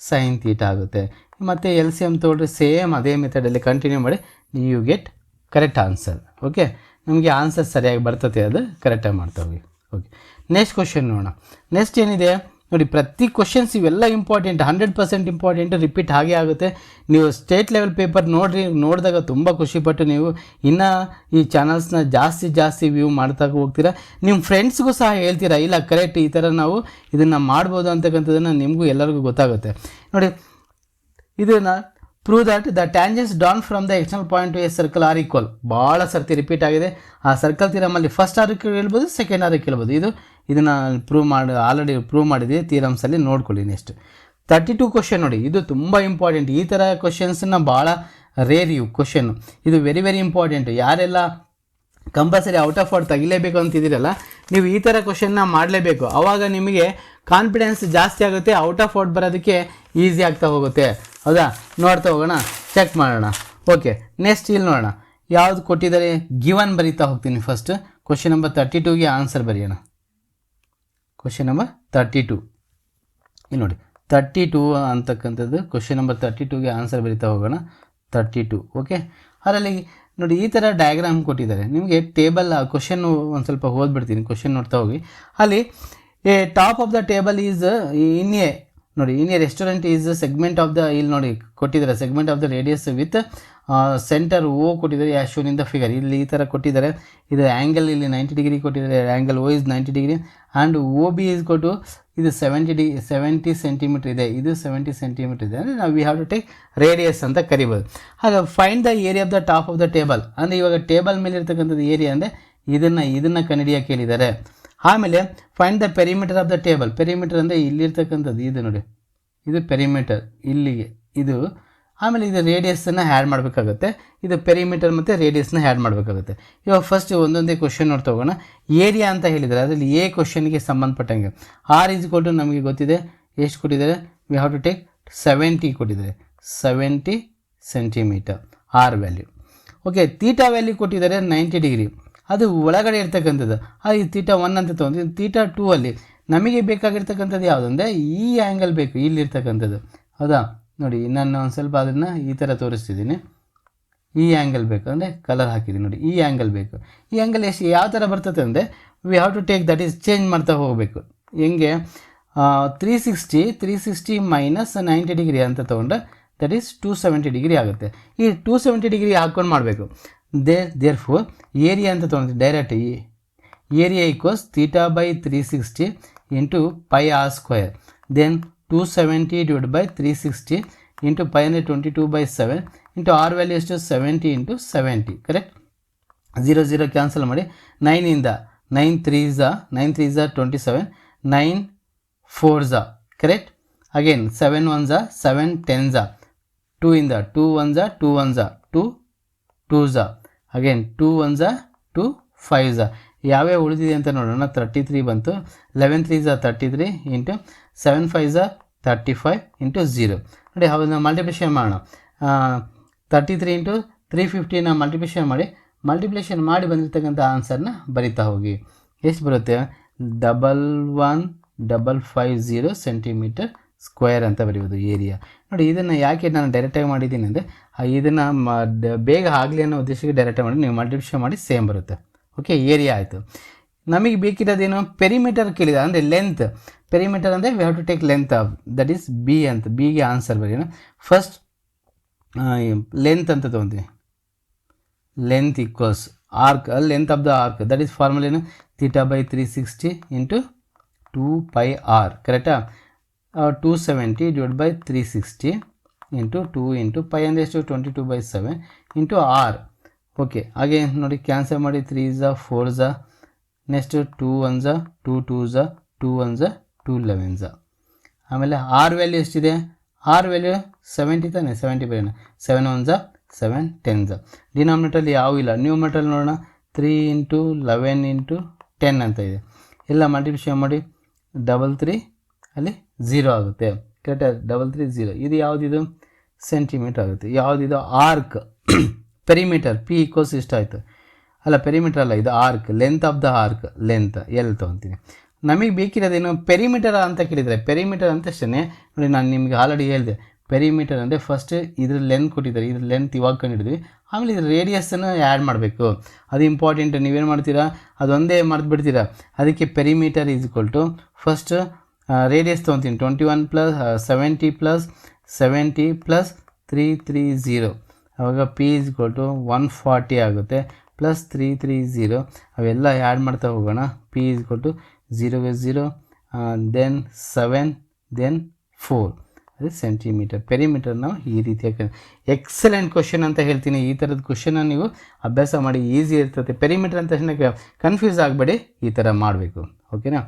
sine theta ಆಗುತ್ತೆ. ಮತ್ತು ಎಲ್ ಸಿ ಎಂ ತೊಗೊಳ್ರಿ ಸೇಮ್ ಅದೇ ಮೆಥಡಲ್ಲಿ ಕಂಟಿನ್ಯೂ ಮಾಡಿ you get correct answer okay ನಿಮಗೆ ಆನ್ಸರ್ ಸರಿಯಾಗಿ ಬರ್ತದೆ ಅದು ಕರೆಕ್ಟಾಗಿ ಮಾಡ್ತಾ ಹೋಗಿ. ಓಕೆ ನೆಕ್ಸ್ಟ್ ಕ್ವಶನ್ ನೋಡೋಣ. ನೆಕ್ಸ್ಟ್ ಏನಿದೆ? ನೋಡಿ, ಪ್ರತಿ ಕ್ವಶನ್ಸ್ ಇವೆಲ್ಲ important hundred percent important repeat ಹಾಗೆ ಆಗುತ್ತೆ. ನೀವು ಸ್ಟೇಟ್ ಲೆವೆಲ್ ಪೇಪರ್ ನೋಡಿರಿ, ನೋಡಿದಾಗ ತುಂಬ ಖುಷಿಪಟ್ಟು ನೀವು ಇನ್ನೂ ಈ ಚಾನಲ್ಸ್ನ ಜಾಸ್ತಿ ಜಾಸ್ತಿ ವ್ಯೂ ಮಾಡ್ತಾ ಹೋಗ್ತೀರಾ. ನಿಮ್ಮ ಫ್ರೆಂಡ್ಸ್ಗೂ ಸಹ ಹೇಳ್ತೀರಾ, ಇಲ್ಲ ಕರೆಕ್ಟ್ ಈ ಥರ ನಾವು ಇದನ್ನು ಮಾಡ್ಬೋದು ಅಂತಕ್ಕಂಥದ್ದನ್ನು ನಿಮಗೂ ಎಲ್ಲರಿಗೂ ಗೊತ್ತಾಗುತ್ತೆ. ನೋಡಿ ಇದನ್ನು prove that the tangents drawn from the external point to a circle are equal ಭಾಳ ಸರ್ತಿ ರಿಪೀಟ್ ಆಗಿದೆ. ಆ ಸರ್ಕಲ್ ತೀರಮಲ್ಲಿ ಫಸ್ಟ್ ಆರ್ ಹೇಳ್ಬೋದು ಸೆಕೆಂಡ್ ಆರ್ ಹೇಳ್ಬೋದು ಇದು, ಇದನ್ನು ಪ್ರೂವ್ ಮಾಡಿ ಆಲ್ರೆಡಿ ಪ್ರೂವ್ ಮಾಡಿದ್ದೀವಿ ತೀರಮ್ಸಲ್ಲಿ ನೋಡ್ಕೊಳ್ಳಿ ನೆಕ್ಸ್ಟ್ ತರ್ಟಿ ಟು ಕ್ವಶನ್ ನೋಡಿ, ಇದು ತುಂಬ ಇಂಪಾರ್ಟೆಂಟ್ ಈ ಥರ ಕ್ವಶನ್ಸನ್ನ ಭಾಳ ರೇರ್ ಇವು ಕ್ವಶನ್ ಇದು ವೆರಿ ವೆರಿ ಇಂಪಾರ್ಟೆಂಟ್ ಯಾರೆಲ್ಲ ಕಂಪಲ್ಸರಿ ಔಟ್ ಆಫ್ ಔಟ್ ತೆಗಿಲೇಬೇಕು ಅಂತಿದ್ದೀರಲ್ಲ, ನೀವು ಈ ಥರ ಕ್ವಶನ್ನ ಮಾಡಲೇಬೇಕು. ಆವಾಗ ನಿಮಗೆ ಕಾನ್ಫಿಡೆನ್ಸ್ ಜಾಸ್ತಿ ಆಗುತ್ತೆ ಔಟ್ ಆಫ್ ಔಟ್ ಬರೋದಕ್ಕೆ ಈಸಿ ಆಗ್ತಾ ಹೋಗುತ್ತೆ. ಹೌದಾ? ನೋಡ್ತಾ ಹೋಗೋಣ ಚೆಕ್ ಮಾಡೋಣ. ಓಕೆ ನೆಕ್ಸ್ಟ್ ಇಲ್ಲಿ ನೋಡೋಣ. ಯಾವುದು ಕೊಟ್ಟಿದ್ದಾರೆ? ಗಿವನ್ ಬರೀತಾ ಹೋಗ್ತೀನಿ ಫಸ್ಟ್ ಕ್ವಶನ್ ನಂಬರ್ ತರ್ಟಿ ಟೂಗೆ ಆನ್ಸರ್ ಬರೆಯೋಣ. ಕ್ವಶನ್ ನಂಬರ್ ತರ್ಟಿ ಟು ಇಲ್ಲಿ ನೋಡಿ ತರ್ಟಿ ಟೂ ಅಂತಕ್ಕಂಥದ್ದು ಕ್ವಶನ್ ನಂಬರ್ ತರ್ಟಿ ಟೂಗೆ ಆನ್ಸರ್ ಬರಿತಾ ಹೋಗೋಣ. ತರ್ಟಿ ಟು ಓಕೆ ಅದರಲ್ಲಿ ನೋಡಿ, ಈ ಥರ ಡಯಾಗ್ರಾಮ್ ಕೊಟ್ಟಿದ್ದಾರೆ. ನಿಮಗೆ ಟೇಬಲ್ ಕ್ವಶನ್ ಒಂದು ಸ್ವಲ್ಪ ಓದ್ಬಿಡ್ತೀನಿ ಕ್ವಶನ್ ನೋಡ್ತಾ ಹೋಗಿ. ಅಲ್ಲಿ a top of the table is in a ನೋಡಿ in a restaurant is segment of the ಇಲ್ಲಿ ನೋಡಿ, ಕೊಟ್ಟಿದ್ದಾರೆ segment of the radius with centre O ಕೊಟ್ಟಿದ್ದಾರೆ as shown in the figure ಇಲ್ಲಿ ಈ ಥರ ಕೊಟ್ಟಿದ್ದಾರೆ. ಇದು ಆ್ಯಂಗಲ್ ಇಲ್ಲಿ ನೈಂಟಿ ಡಿಗ್ರಿ ಕೊಟ್ಟಿದ್ದಾರೆ. Angle O is ninety degree and O B is ಕೊಟ್ಟು ಇದು ಸೆವೆಂಟಿ ಡಿ ಸೆವೆಂಟಿ ಸೆಂಟಿಮೀಟ್ರ್ ಇದೆ. ಇದು ಸೆವೆಂಟಿ ಸೆಂಟಿಮೀಟ್ರ್ ಇದೆ. ಅಂದರೆ ನಾವು we have to take radius ಅಂತ ಕರಿಬೋದು. ಹಾಗೆ find the area of the top of the table ಅಂದರೆ ಇವಾಗ ಟೇಬಲ್ ಮೇಲೆ ಇರ್ತಕ್ಕಂಥದ್ದು ಏರಿಯಾ ಅಂದರೆ ಇದನ್ನು ಇದನ್ನು ಕಂಡುಹಿಡಿಯೋಕೆ ಹೇಳಿದ್ದಾರೆ ಆಮೇಲೆ find the perimeter of the table perimeter ಅಂದರೆ ಇಲ್ಲಿರ್ತಕ್ಕಂಥದ್ದು, ಇದು ನೋಡಿ. ಇದು ಪೆರಿಮೀಟರ್ ಇಲ್ಲಿಗೆ, ಇದು. ಆಮೇಲೆ ಇದು ರೇಡಿಯಸನ್ನು ಆ್ಯಡ್ ಮಾಡಬೇಕಾಗುತ್ತೆ. ಇದು ಪೆರಿಮೀಟರ್ ಮತ್ತು ರೇಡಿಯಸ್ನ ಆ್ಯಡ್ ಮಾಡಬೇಕಾಗುತ್ತೆ. ಇವಾಗ ಫಸ್ಟ್ ಒಂದೊಂದೇ ಕ್ವಶನ್ ನೋಡಿ ಹೋಗೋಣ ಏರಿಯಾ ಅಂತ ಹೇಳಿದ್ದಾರೆ ಅದರಲ್ಲಿ ಎ ಕ್ವಶನ್ಗೆ ಸಂಬಂಧಪಟ್ಟಂಗೆ ಆರ್ ಇಸ್ ಕೊಟ್ಟು ನಮಗೆ ಗೊತ್ತಿದೆ? ಎಷ್ಟು ಕೊಟ್ಟಿದ್ದಾರೆ? We have to take seventy ಕೊಟ್ಟಿದ್ದಾರೆ. Seventy centimetre R value okay theta value ಕೊಟ್ಟಿದ್ದಾರೆ ನೈಂಟಿ ಡಿಗ್ರಿ ಅದು ಒಳಗಡೆ ಇರ್ತಕ್ಕಂಥದ್ದು. ಅದು ತೀಟ ಒನ್ ಅಂತ ತೊಗೊಂಡು ತೀಟ ಟೂ ಅಲ್ಲಿ ನಮಗೆ ಬೇಕಾಗಿರ್ತಕ್ಕಂಥದ್ದು ಯಾವುದಂದರೆ ಈ ಆ್ಯಂಗಲ್ ಬೇಕು ಇಲ್ಲಿರ್ತಕ್ಕಂಥದ್ದು ಹೌದಾ? ನೋಡಿ, ನಾನು ಒಂದು ಸ್ವಲ್ಪ ಅದನ್ನು ಈ ಥರ ತೋರಿಸ್ತಿದ್ದೀನಿ. ಈ ಆ್ಯಂಗಲ್ ಬೇಕು ಅಂದರೆ ಕಲರ್ ಹಾಕಿದ್ದೀನಿ. ನೋಡಿ, ಈ ಆ್ಯಂಗಲ್ ಬೇಕು. ಈ ಆ್ಯಂಗಲ್ ಎಷ್ಟು, ಯಾವ ಥರ ಬರ್ತದೆ ಅಂದರೆ we have to take that is change ಮಾಡ್ತಾ ಹೋಗಬೇಕು. ಹೆಂಗೆ? Three sixty three sixty minus ninety degree ಅಂತ ತೊಗೊಂಡ್ರೆ that is two seventy degree ಆಗುತ್ತೆ. ಈ ಟೂ ಸೆವೆಂಟಿ ಡಿಗ್ರಿ ಹಾಕ್ಕೊಂಡು ಮಾಡಬೇಕು. ದೇ ದೇರ್ ಫೋರ್ ಏರಿಯಾ ಅಂತ ತೊಗೊಂಡಿದ್ದೆ ಡೈರೆಕ್ಟ್ ಈ. Area equals theta by three sixty into pi R square then two seventy divide by three sixty into pi ಅಂದರೆ twenty two by seven into R value ಎಷ್ಟು seventy into seventy correct zero zero cancel ಮಾಡಿ. ನೈನಿಂದ ನೈನ್ ತ್ರೀ ಝಾ ನೈನ್ ತ್ರೀ ಝಾ ಟ್ವೆಂಟಿ ಸೆವೆನ್ ನೈನ್ ಫೋರ್ ಝಾ ಕರೆಕ್ಟ್ ಅಗೇನ್ ಸೆವೆನ್ ಒನ್ ಝಾ ಸೆವೆನ್ ಟೆನ್ ಝಾ ಟೂ ಇಂದ ಟೂ ಒನ್ ಝಾ ಟೂ ಒನ್ ಝಾ two two ಝ. Again two one ಝ ಟು ಫೈವ್ ಝ. ಯಾವ್ಯಾವ ಉಳಿದಿದೆ ಅಂತ ನೋಡೋಣ. ತರ್ಟಿ ತ್ರೀ ಬಂತು. Eleven three ಝ thirty three into seven five ಝ thirty five into zero ನೋಡಿ ನಾವು ಮಲ್ಟಿಪ್ಲೇಷನ್ ಮಾಡೋಣ. ತರ್ಟಿ ತ್ರೀ ಇಂಟು ತ್ರೀ ಫಿಫ್ಟಿನ ಮಲ್ಟಿಪ್ಲೇಷನ್ ಮಾಡಿ ಮಲ್ಟಿಪ್ಲೇಷನ್ ಮಾಡಿ ಬಂದಿರತಕ್ಕಂಥ ಆನ್ಸರ್ನ ಬರಿತಾ ಹೋಗಿ. ಎಷ್ಟು ಬರುತ್ತೆ? Double one double five zero centimetre square ಅಂತ ಬರೆಯೋದು ಏರಿಯಾ. ನೋಡಿ, ಇದನ್ನು ಯಾಕೆ ನಾನು ಡೈರೆಕ್ಟಾಗಿ ಮಾಡಿದ್ದೀನಿ ಅಂದರೆ ಇದನ್ನು ಮ ಬೇಗ ಆಗಲಿ ಅನ್ನೋ ಉದ್ದೇಶಕ್ಕೆ ಡೈರೆಕ್ಟಾಗಿ ಮಾಡಿ ನೀವು ಮಲ್ಟಿಪ್ಲಿಕೇಶನ್ ಮಾಡಿ ಸೇಮ್ ಬರುತ್ತೆ. ಓಕೆ ಏರಿಯಾ ಆಯಿತು. ನಮಗೆ ಬೇಕಿರೋದೇನು? ಪೆರಿಮೀಟರ್ ಕೇಳಿದ. ಅಂದರೆ ಲೆಂತ್ ಪೆರಿಮೀಟರ್ ಅಂದರೆ we have to take length of that is B ಅಂತ ಬಿಗೆ ಆನ್ಸರ್ ಬರೀನ ಫಸ್ಟ್ ಲೆಂತ್ ಅಂತ ತೊಗೊತೀವಿ. Length equals arc length of the arc that is ಫಾರ್ಮುಲೇನು theta by three sixty into two pi R ಕರೆಕ್ಟಾ two seventy divide by three sixty into two into pi ಅಂದರೆ ಎಷ್ಟು twenty two by seven into R okay ಹಾಗೆ ನೋಡಿ ಕ್ಯಾನ್ಸಲ್ ಮಾಡಿ ತ್ರೀ ಝಾ four Jha next two one is two two Jha two one ಝ ಟೂ ಲೆವೆನ್ ಝಾ ಆಮೇಲೆ ಆರ್ ವ್ಯಾಲ್ಯೂ ಎಷ್ಟಿದೆ? ಆರ್ ವ್ಯಾಲ್ಯೂ ಸೆವೆಂಟಿ ತಾನೆ ಸೆವೆಂಟಿ ಬರೋಣ ಸೆವೆನ್ ಒನ್ ಝಾ ಸೆವೆನ್ ಟೆನ್ ಝಾ ಡಿನಾಮಿನೇಟಲ್ಲಿ ಯಾವ ಇಲ್ಲ. ನ್ಯೂಮಿನೇಟಲ್ಲಿ ನೋಡೋಣ. Three into eleven into ten ಅಂತ ಇದೆ. ಎಲ್ಲ ಮಲ್ಟಿಪ್ಲಿಕೇಶನ್ ಮಾಡಿ ಡಬಲ್ ತ್ರೀ ಅಲ್ಲಿ ಝೀರೋ ಆಗುತ್ತೆ. ಕರೆಕ್ಟ್ ಡಬಲ್ ತ್ರೀ ಝೀರೋ ಇದು ಯಾವುದಿದು? ಸೆಂಟಿಮೀಟರ್ ಆಗುತ್ತೆ. ಯಾವುದಿದು? ಆರ್ಕ್ ಪೆರಿಮೀಟರ್ ಪಿ ಈಕ್ವಲ್ಸ್ ಇಷ್ಟಾಯಿತು ಅಲ್ಲ ಪೆರಿಮೀಟರ್ ಅಲ್ಲ, ಇದು arc length of the arc length L ತೊಗೊತೀನಿ. ನಮಗೆ ಬೇಕಿರೋದೇನು? ಪೆರಿಮೀಟರ್ ಅಂತ ಕೇಳಿದರೆ ಪೆರಿಮೀಟರ್ ಅಂತಷ್ಟೇ ನೋಡಿ, ನಾನು ನಿಮಗೆ ಆಲ್ರೆಡಿ ಹೇಳಿದೆ. ಪೆರಿಮೀಟರ್ ಅಂದರೆ ಫಸ್ಟ್ ಇದ್ರ ಲೆಂತ್ ಕೊಟ್ಟಿದ್ದಾರೆ. ಇದ್ರ ಲೆಂತ್ ಇವಾಗ ಕಂಡಿಡಿದ್ವಿ. ಆಮೇಲೆ ಇದ್ರ ರೇಡಿಯಸನ್ನು ಆ್ಯಡ್ ಮಾಡಬೇಕು. ಅದು ಇಂಪಾರ್ಟೆಂಟ್ ನೀವೇನು ಮಾಡ್ತೀರಾ? ಅದೊಂದೇ ಮರೆತು ಬಿಡ್ತೀರಾ? ಅದಕ್ಕೆ perimeter is equal to first radius ತೊಗೊತೀನಿ. Twenty one plus seventy plus seventy plus three three zero ಆವಾಗ P is equal to one forty ಆಗುತ್ತೆ. ಪ್ಲಸ್ ತ್ರೀ ತ್ರೀ ಝೀರೋ ಅವೆಲ್ಲ ಆ್ಯಡ್ ಮಾಡ್ತಾ ಹೋಗೋಣ. P is equal to ಝೀರೋಗೆ zero then seven then four ಅದು ಸೆಂಟಿಮೀಟರ್ ಪೆರಿಮೀಟರ್ ನಾವು ಈ ರೀತಿಯಾಗಿ ಎಕ್ಸಲೆಂಟ್ ಕ್ವಶನ್ ಅಂತ ಹೇಳ್ತೀನಿ. ಈ ಥರದ ಕ್ವಶನ್ನ ನೀವು ಅಭ್ಯಾಸ ಮಾಡಿ ಈಸಿ ಇರ್ತದೆ. ಪೆರಿಮೀಟರ್ ಅಂತ ಕನ್ಫ್ಯೂಸ್ ಆಗಬೇಡಿ. ಈ ಥರ ಮಾಡಬೇಕು. ಓಕೆನಾ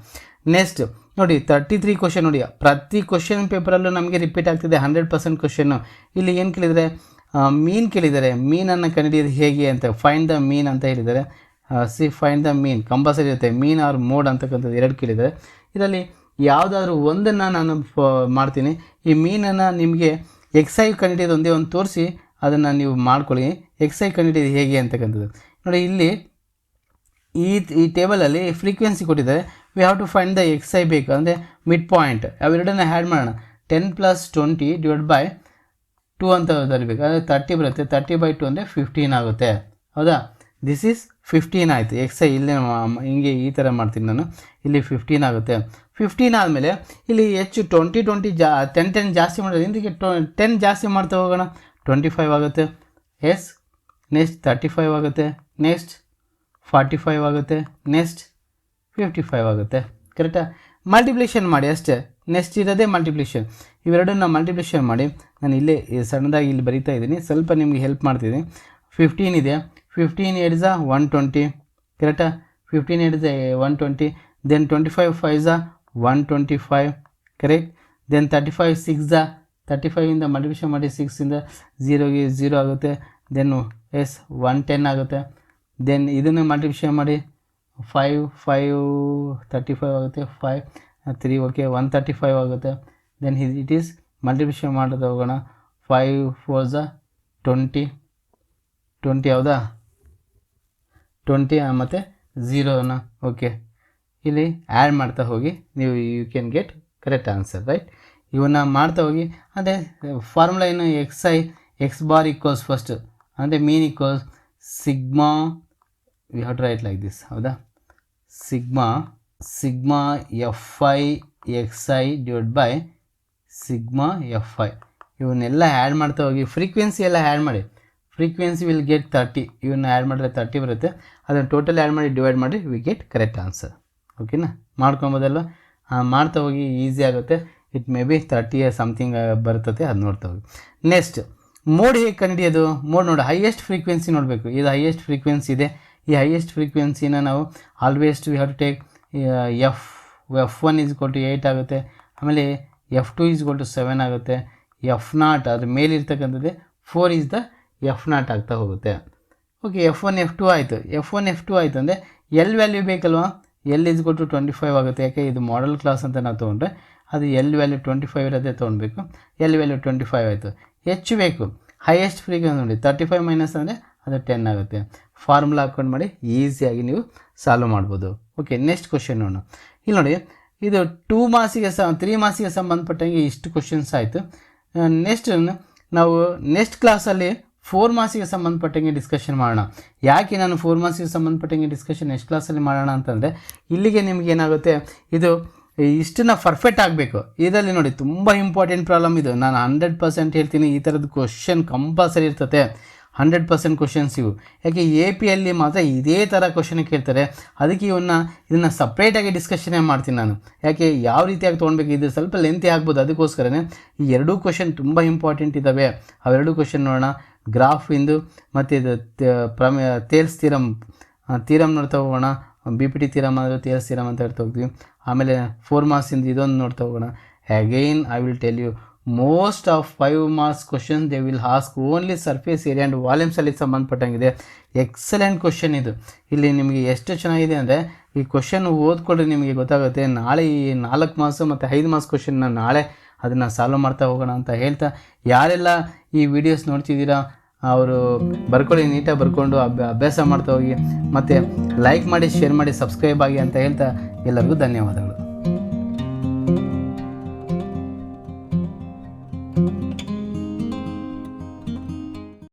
ನೆಕ್ಸ್ಟ್ ನೋಡಿ ತರ್ಟಿ ತ್ರೀ ಕ್ವಶನ್ ನೋಡಿ, ಪ್ರತಿ ಕ್ವಶನ್ ಪೇಪರಲ್ಲೂ ನಮಗೆ ರಿಪೀಟ್ ಆಗ್ತಿದೆ ಹಂಡ್ರೆಡ್ ಪರ್ಸೆಂಟ್ ಕ್ವಶನ್ನು ಇಲ್ಲಿ ಏನು ಕೇಳಿದರೆ ಮೀನ್ ಕೇಳಿದ್ದಾರೆ, ಮೀನನ್ನು ಕಂಡುಹಿಡಿಯೋದು ಹೇಗೆ ಅಂತ ಫೈಂಡ್ ದ ಮೀನ್ ಅಂತ ಹೇಳಿದ್ದಾರೆ. C find the mean compulsory ಇರುತ್ತೆ ಮೀನ್ ಆರ್ ಮೋಡ್ ಅಂತಕ್ಕಂಥದ್ದು ಎರಡು ಕೇಳಿದ್ದಾರೆ. ಇದರಲ್ಲಿ ಯಾವುದಾದ್ರೂ ಒಂದನ್ನು ನಾನು ಮಾಡ್ತೀನಿ. ಈ ಮೀನನ್ನು ನಿಮಗೆ ಎಕ್ಸೈ ಕಂಡುಹಿಡಿಯೋದು ಒಂದೇ ಒಂದು ತೋರಿಸಿ, ಅದನ್ನು ನೀವು ಮಾಡ್ಕೊಳ್ಳಿ. ಎಕ್ಸೈ ಕಂಡುಹಿಡಿಯೋದು ಹೇಗೆ ಅಂತಕ್ಕಂಥದ್ದು ನೋಡಿ, ಇಲ್ಲಿ ಈ ಈ ಟೇಬಲಲ್ಲಿ ಫ್ರೀಕ್ವೆನ್ಸಿ ಕೊಟ್ಟಿದ್ದಾರೆ. We have to find the X I ಬೇಕು. ಅಂದರೆ ಮಿಡ್ ಪಾಯಿಂಟ್ ಅವೆರಡನ್ನ ಹ್ಯಾಡ್ ಮಾಡೋಣ. Ten plus twenty divide by two ಅಂತ ತರಬೇಕು. ಅಂದರೆ ತರ್ಟಿ ಬರುತ್ತೆ. ತರ್ಟಿ ಬೈ ಟು ಅಂದರೆ ಫಿಫ್ಟೀನ್ ಆಗುತ್ತೆ. ಹೌದಾ? ದಿಸ್ ಈಸ್ ಫಿಫ್ಟೀನ್ ಆಯಿತು. ಎಕ್ಸ್ ಐ ಇಲ್ಲೇ ಹಿಂಗೆ ಈ ಥರ ಮಾಡ್ತೀನಿ ನಾನು. ಇಲ್ಲಿ ಫಿಫ್ಟೀನ್ ಆಗುತ್ತೆ. ಫಿಫ್ಟೀನ್ ಆದಮೇಲೆ ಇಲ್ಲಿ ಹೆಚ್ಚು ಟ್ವೆಂಟಿ ಟ್ವೆಂಟಿ ಜಾ ಟೆನ್ ಟೆನ್ ಜಾಸ್ತಿ ಮಾಡೋದು ಹಿಂದಕ್ಕೆ ಟೊ ಟೆನ್ ಜಾಸ್ತಿ ಮಾಡ್ತಾ ಹೋಗೋಣ. ಟ್ವೆಂಟಿ ಫೈವ್ ಆಗುತ್ತೆ. ಎಸ್ ನೆಕ್ಸ್ಟ್ ತರ್ಟಿ ಫೈವ್ ಆಗುತ್ತೆ. ನೆಕ್ಸ್ಟ್ ಫಾರ್ಟಿ ಫೈವ್ ಆಗುತ್ತೆ. ನೆಕ್ಸ್ಟ್ ಫಿಫ್ಟಿ ಫೈವ್ ಆಗುತ್ತೆ. ಕರೆಕ್ಟಾ ಮಲ್ಟಿಪ್ಲಿಷನ್ ಮಾಡಿ ಅಷ್ಟೇ. ನೆಕ್ಸ್ಟ್ ಇರೋದೇ ಮಲ್ಟಿಪ್ಲಿಷನ್ ಇವೆರಡನ್ನ ಮಲ್ಟಿಪ್ಲಿಷನ್ ಮಾಡಿ ನಾನು ಇಲ್ಲೇ ಸಣ್ಣದಾಗಿ ಇಲ್ಲಿ ಬರಿತಾ ಇದ್ದೀನಿ. ಸ್ವಲ್ಪ ನಿಮಗೆ ಹೆಲ್ಪ್ ಮಾಡ್ತಿದ್ದೀನಿ. ಫಿಫ್ಟೀನ್ ಇದೆ. ಫಿಫ್ಟೀನ್ ಏಡ್ಸ ಒನ್ ಟ್ವೆಂಟಿ ಕರೆಕ್ಟಾ fifteen eights one twenty then twenty five fives one twenty five correct then thirty five six thirty ಫೈವಿಂದ multiplication ಮಾಡಿ ಸಿಕ್ಸಿಂದ ಝೀರೋಗೆ ಝೀರೋ ಆಗುತ್ತೆ. ದೆನ್ ಎಸ್ ಒನ್ ಟೆನ್ ಆಗುತ್ತೆ. ದೆನ್ ಇದನ್ನು ಮಲ್ಟಿಪ್ಲಿಷನ್ ಮಾಡಿ ಫೈವ್ ಫೈವ್ ತರ್ಟಿ ಫೈವ್ ಆಗುತ್ತೆ five three okay one thirty five ಆಗುತ್ತೆ ದೆನ್ ಇಟ್ ಈಸ್ ಮಲ್ಟಿಪ್ಲಿಕೇಶನ್ ಮಾಡೋದು ಹೋಗೋಣ. ಫೈವ್ ಫೋರ್ ಝ ಟ್ವೆಂಟಿ ಟ್ವೆಂಟಿ ಹೌದಾ? ಟ್ವೆಂಟಿ ಮತ್ತು ಝೀರೋನ ಓಕೆ ಇಲ್ಲಿ ಆ್ಯಡ್ ಮಾಡ್ತಾ ಹೋಗಿ, ನೀವು you can get correct answer right ಇವನ್ನ ಮಾಡ್ತಾ ಹೋಗಿ, ಅದೇ ಫಾರ್ಮುಲಾ ಏನು X I X bar equals first ಅಂದರೆ mean equals sigma we have to write like this ಹೌದಾ? Sigma sigma F I X I divide by sigma F I ಇವನ್ನೆಲ್ಲ ಆ್ಯಡ್ ಮಾಡ್ತಾ ಹೋಗಿ ಫ್ರೀಕ್ವೆನ್ಸಿ ಎಲ್ಲ ಆ್ಯಡ್ ಮಾಡಿ. ಫ್ರೀಕ್ವೆನ್ಸಿ ವಿಲ್ ಗೆಟ್ ತರ್ಟಿ ಇವನ್ನ ಆ್ಯಡ್ ಮಾಡಿದ್ರೆ ತರ್ಟಿ ಬರುತ್ತೆ. ಅದನ್ನು ಟೋಟಲ್ ಆ್ಯಡ್ ಮಾಡಿ ಡಿವೈಡ್ ಮಾಡಿ ವಿ ಗೆಟ್ ಕರೆಕ್ಟ್ ಆನ್ಸರ್ ಓಕೆನಾ ಮಾಡ್ಕೊಬೋದಲ್ವ? ಮಾಡ್ತಾ ಹೋಗಿ ಈಸಿ ಆಗುತ್ತೆ. It may be thirty something ಬರ್ತದೆ ಅದು ನೋಡ್ತಾ ಹೋಗಿ. ನೆಕ್ಸ್ಟ್ ಮೋಡ್ ಹೇಗೆ ಕಂಡುಹಿಡಿಯೋದು? ಮೋಡ್ ನೋಡಿ ಹೈಯೆಸ್ಟ್ ಫ್ರೀಕ್ವೆನ್ಸಿ ನೋಡಬೇಕು. ಇದು ಹೈಯೆಸ್ಟ್ ಫ್ರೀಕ್ವೆನ್ಸಿ ಇದೆ. ಈ ಹೈಯೆಸ್ಟ್ ಫ್ರೀಕ್ವೆನ್ಸಿನ ನಾವು always we have to take F F one is two eight ಆಗುತ್ತೆ. ಆಮೇಲೆ F two is two seven ಆಗುತ್ತೆ. ಎಫ್ ನಾಟ್ ಅದ್ರ ಮೇಲಿರ್ತಕ್ಕಂಥದ್ದೇ four is the F naught ಆಗ್ತಾ ಹೋಗುತ್ತೆ. Okay F one F two ಆಯಿತು. ಎಫ್ ಒನ್ ಎಫ್ ಟು ಆಯಿತು ಅಂದರೆ ಎಲ್ ವ್ಯಾಲ್ಯೂ ಬೇಕಲ್ವಾ? L is two twenty five ಆಗುತ್ತೆ. ಯಾಕೆ? ಇದು ಮಾಡಲ್ ಕ್ಲಾಸ್ ಅಂತ ನಾವು ತೊಗೊಂಡ್ರೆ ಅದು ಎಲ್ ವ್ಯಾಲ್ಯೂ ಟ್ವೆಂಟಿ ಫೈವ್ ಇರೋದೇ ತೊಗೊಳ್ಬೇಕು ಎಲ್ ವ್ಯಾಲ್ಯೂ ಟ್ವೆಂಟಿ ಫೈವ್ ಆಯಿತು. ಹೆಚ್ಚು ಬೇಕು. ಹೈಯೆಸ್ಟ್ ಫ್ರೀಕ್ವೆನ್ಸಿ ನೋಡಿ ತರ್ಟಿ ಫೈವ್ ಮೈನಸ್ ಅಂದರೆ ಅದು ಟೆನ್ ಆಗುತ್ತೆ. ಫಾರ್ಮುಲಾ ಹಾಕ್ಕೊಂಡು ಮಾಡಿ ಈಸಿಯಾಗಿ ನೀವು ಸಾಲ್ವ್ ಮಾಡ್ಬೋದು. ಓಕೆ ನೆಕ್ಸ್ಟ್ ಕ್ವಶನ್ ನೋಡೋಣ ಇಲ್ಲಿ ನೋಡಿ, ಇದು ಟೂ ಮಾಸಿಗೆ ಸ ತ್ರೀ ಮಾಸಿಗೆ ಸಂಬಂಧಪಟ್ಟಂಗೆ ಇಷ್ಟು ಕ್ವಶನ್ಸ್ ಆಯಿತು. ನೆಕ್ಸ್ಟ್ ನಾವು ನೆಕ್ಸ್ಟ್ ಕ್ಲಾಸಲ್ಲಿ ಫೋರ್ ಮಾಸಿಗೆ ಸಂಬಂಧಪಟ್ಟಂಗೆ ಡಿಸ್ಕಷನ್ ಮಾಡೋಣ. ಯಾಕೆ ನಾನು ಫೋರ್ ಮಾಸಿಗೆ ಸಂಬಂಧಪಟ್ಟಂಗೆ ಡಿಸ್ಕಷನ್ ನೆಕ್ಸ್ಟ್ ಕ್ಲಾಸಲ್ಲಿ ಮಾಡೋಣ ಅಂತಂದರೆ, ಇಲ್ಲಿಗೆ ನಿಮ್ಗೆ ಏನಾಗುತ್ತೆ, ಇದು ಇಷ್ಟನ್ನ ಪರ್ಫೆಕ್ಟ್ ಆಗಬೇಕು. ಇದರಲ್ಲಿ ನೋಡಿ, ತುಂಬ ಇಂಪಾರ್ಟೆಂಟ್ ಪ್ರಾಬ್ಲಮ್ ಇದು. ನಾನು ಹಂಡ್ರೆಡ್ ಪರ್ಸೆಂಟ್ ಹೇಳ್ತೀನಿ, ಈ ಥರದ್ದು ಕ್ವಶನ್ ಕಂಪಲ್ಸರಿ ಇರ್ತದೆ ಹಂಡ್ರೆಡ್ ಪರ್ಸೆಂಟ್ ಕ್ವಶನ್ಸ್ ಇವು. ಯಾಕೆ ಎ ಪಿ ಅಲ್ಲಿ ಮಾತ್ರ ಇದೇ ಥರ ಕ್ವಶನ್ ಕೇಳ್ತಾರೆ. ಅದಕ್ಕೆ ಇವನ್ನ ಇದನ್ನು ಸಪ್ರೇಟಾಗಿ ಡಿಸ್ಕಷನೇ ಮಾಡ್ತೀನಿ ನಾನು. ಯಾಕೆ ಯಾವ ರೀತಿಯಾಗಿ ತೊಗೊಳ್ಬೇಕು ಇದು ಸ್ವಲ್ಪ ಲೆಂತಿ ಆಗ್ಬೋದು. ಅದಕ್ಕೋಸ್ಕರನೇ ಈ ಎರಡೂ ಕ್ವಶನ್ ತುಂಬ ಇಂಪಾರ್ಟೆಂಟ್ ಇದ್ದಾವೆ ಅವೆರಡೂ ಕ್ವಶನ್ ನೋಡೋಣ. ಗ್ರಾಫ್ ಇಂದು ಮತ್ತು ಇದು ಪ್ರಮೇ ತೇಲ್ಸ್ ತೀರಮ್ ತೀರಮ್ ನೋಡ್ತಾ ಹೋಗೋಣ. ಬಿ ಪಿ ಟಿ ತೀರಮ್ ಅಂದರೆ ತೇಲ್ಸ್ ತೀರಮ್ ಅಂತ ಹೇಳ್ತಾ ಹೋಗ್ತೀವಿ. ಆಮೇಲೆ ಫೋರ್ ಮಾರ್ಕ್ಸಿಂದ ಇದೊಂದು ನೋಡ್ತಾ ಹೋಗೋಣ. Again I will tell you most of five marks question they will ask only surface area and ವಾಲ್ಯೂಮ್ಸಲ್ಲಿ ಸಂಬಂಧಪಟ್ಟಂಗಿದೆ. ಎಕ್ಸಲೆಂಟ್ ಕ್ವಶನ್ ಇದು. ಇಲ್ಲಿ ನಿಮಗೆ ಎಷ್ಟು ಚೆನ್ನಾಗಿದೆ ಅಂದರೆ, ಈ ಕ್ವಶನ್ ಓದ್ಕೊಂಡ್ರೆ ನಿಮಗೆ ಗೊತ್ತಾಗುತ್ತೆ, ನಾಳೆ ಈ ನಾಲ್ಕು ಮಾರ್ಕ್ಸ್ ಮತ್ತು ಐದು ಮಾರ್ಕ್ಸ್ ಕ್ವಶನ್ನ ನಾಳೆ ಅದನ್ನು ಸಾಲ್ವ್ ಮಾಡ್ತಾ ಹೋಗೋಣ ಅಂತ ಹೇಳ್ತಾ, ಯಾರೆಲ್ಲ ಈ ವಿಡಿಯೋಸ್ ನೋಡ್ತಿದ್ದೀರಾ, ಅವರು ಬರ್ಕೊಳ್ಳಿ, ನೀಟಾಗಿ ಬರ್ಕೊಂಡು ಅಭ್ಯ, ಅಭ್ಯಾಸ ಮಾಡ್ತಾ ಹೋಗಿ, ಮತ್ತು ಲೈಕ್ ಮಾಡಿ ಶೇರ್ ಮಾಡಿ ಸಬ್ಸ್ಕ್ರೈಬ್ ಆಗಿ ಅಂತ ಹೇಳ್ತಾ, ಎಲ್ಲರಿಗೂ ಧನ್ಯವಾದಗಳು.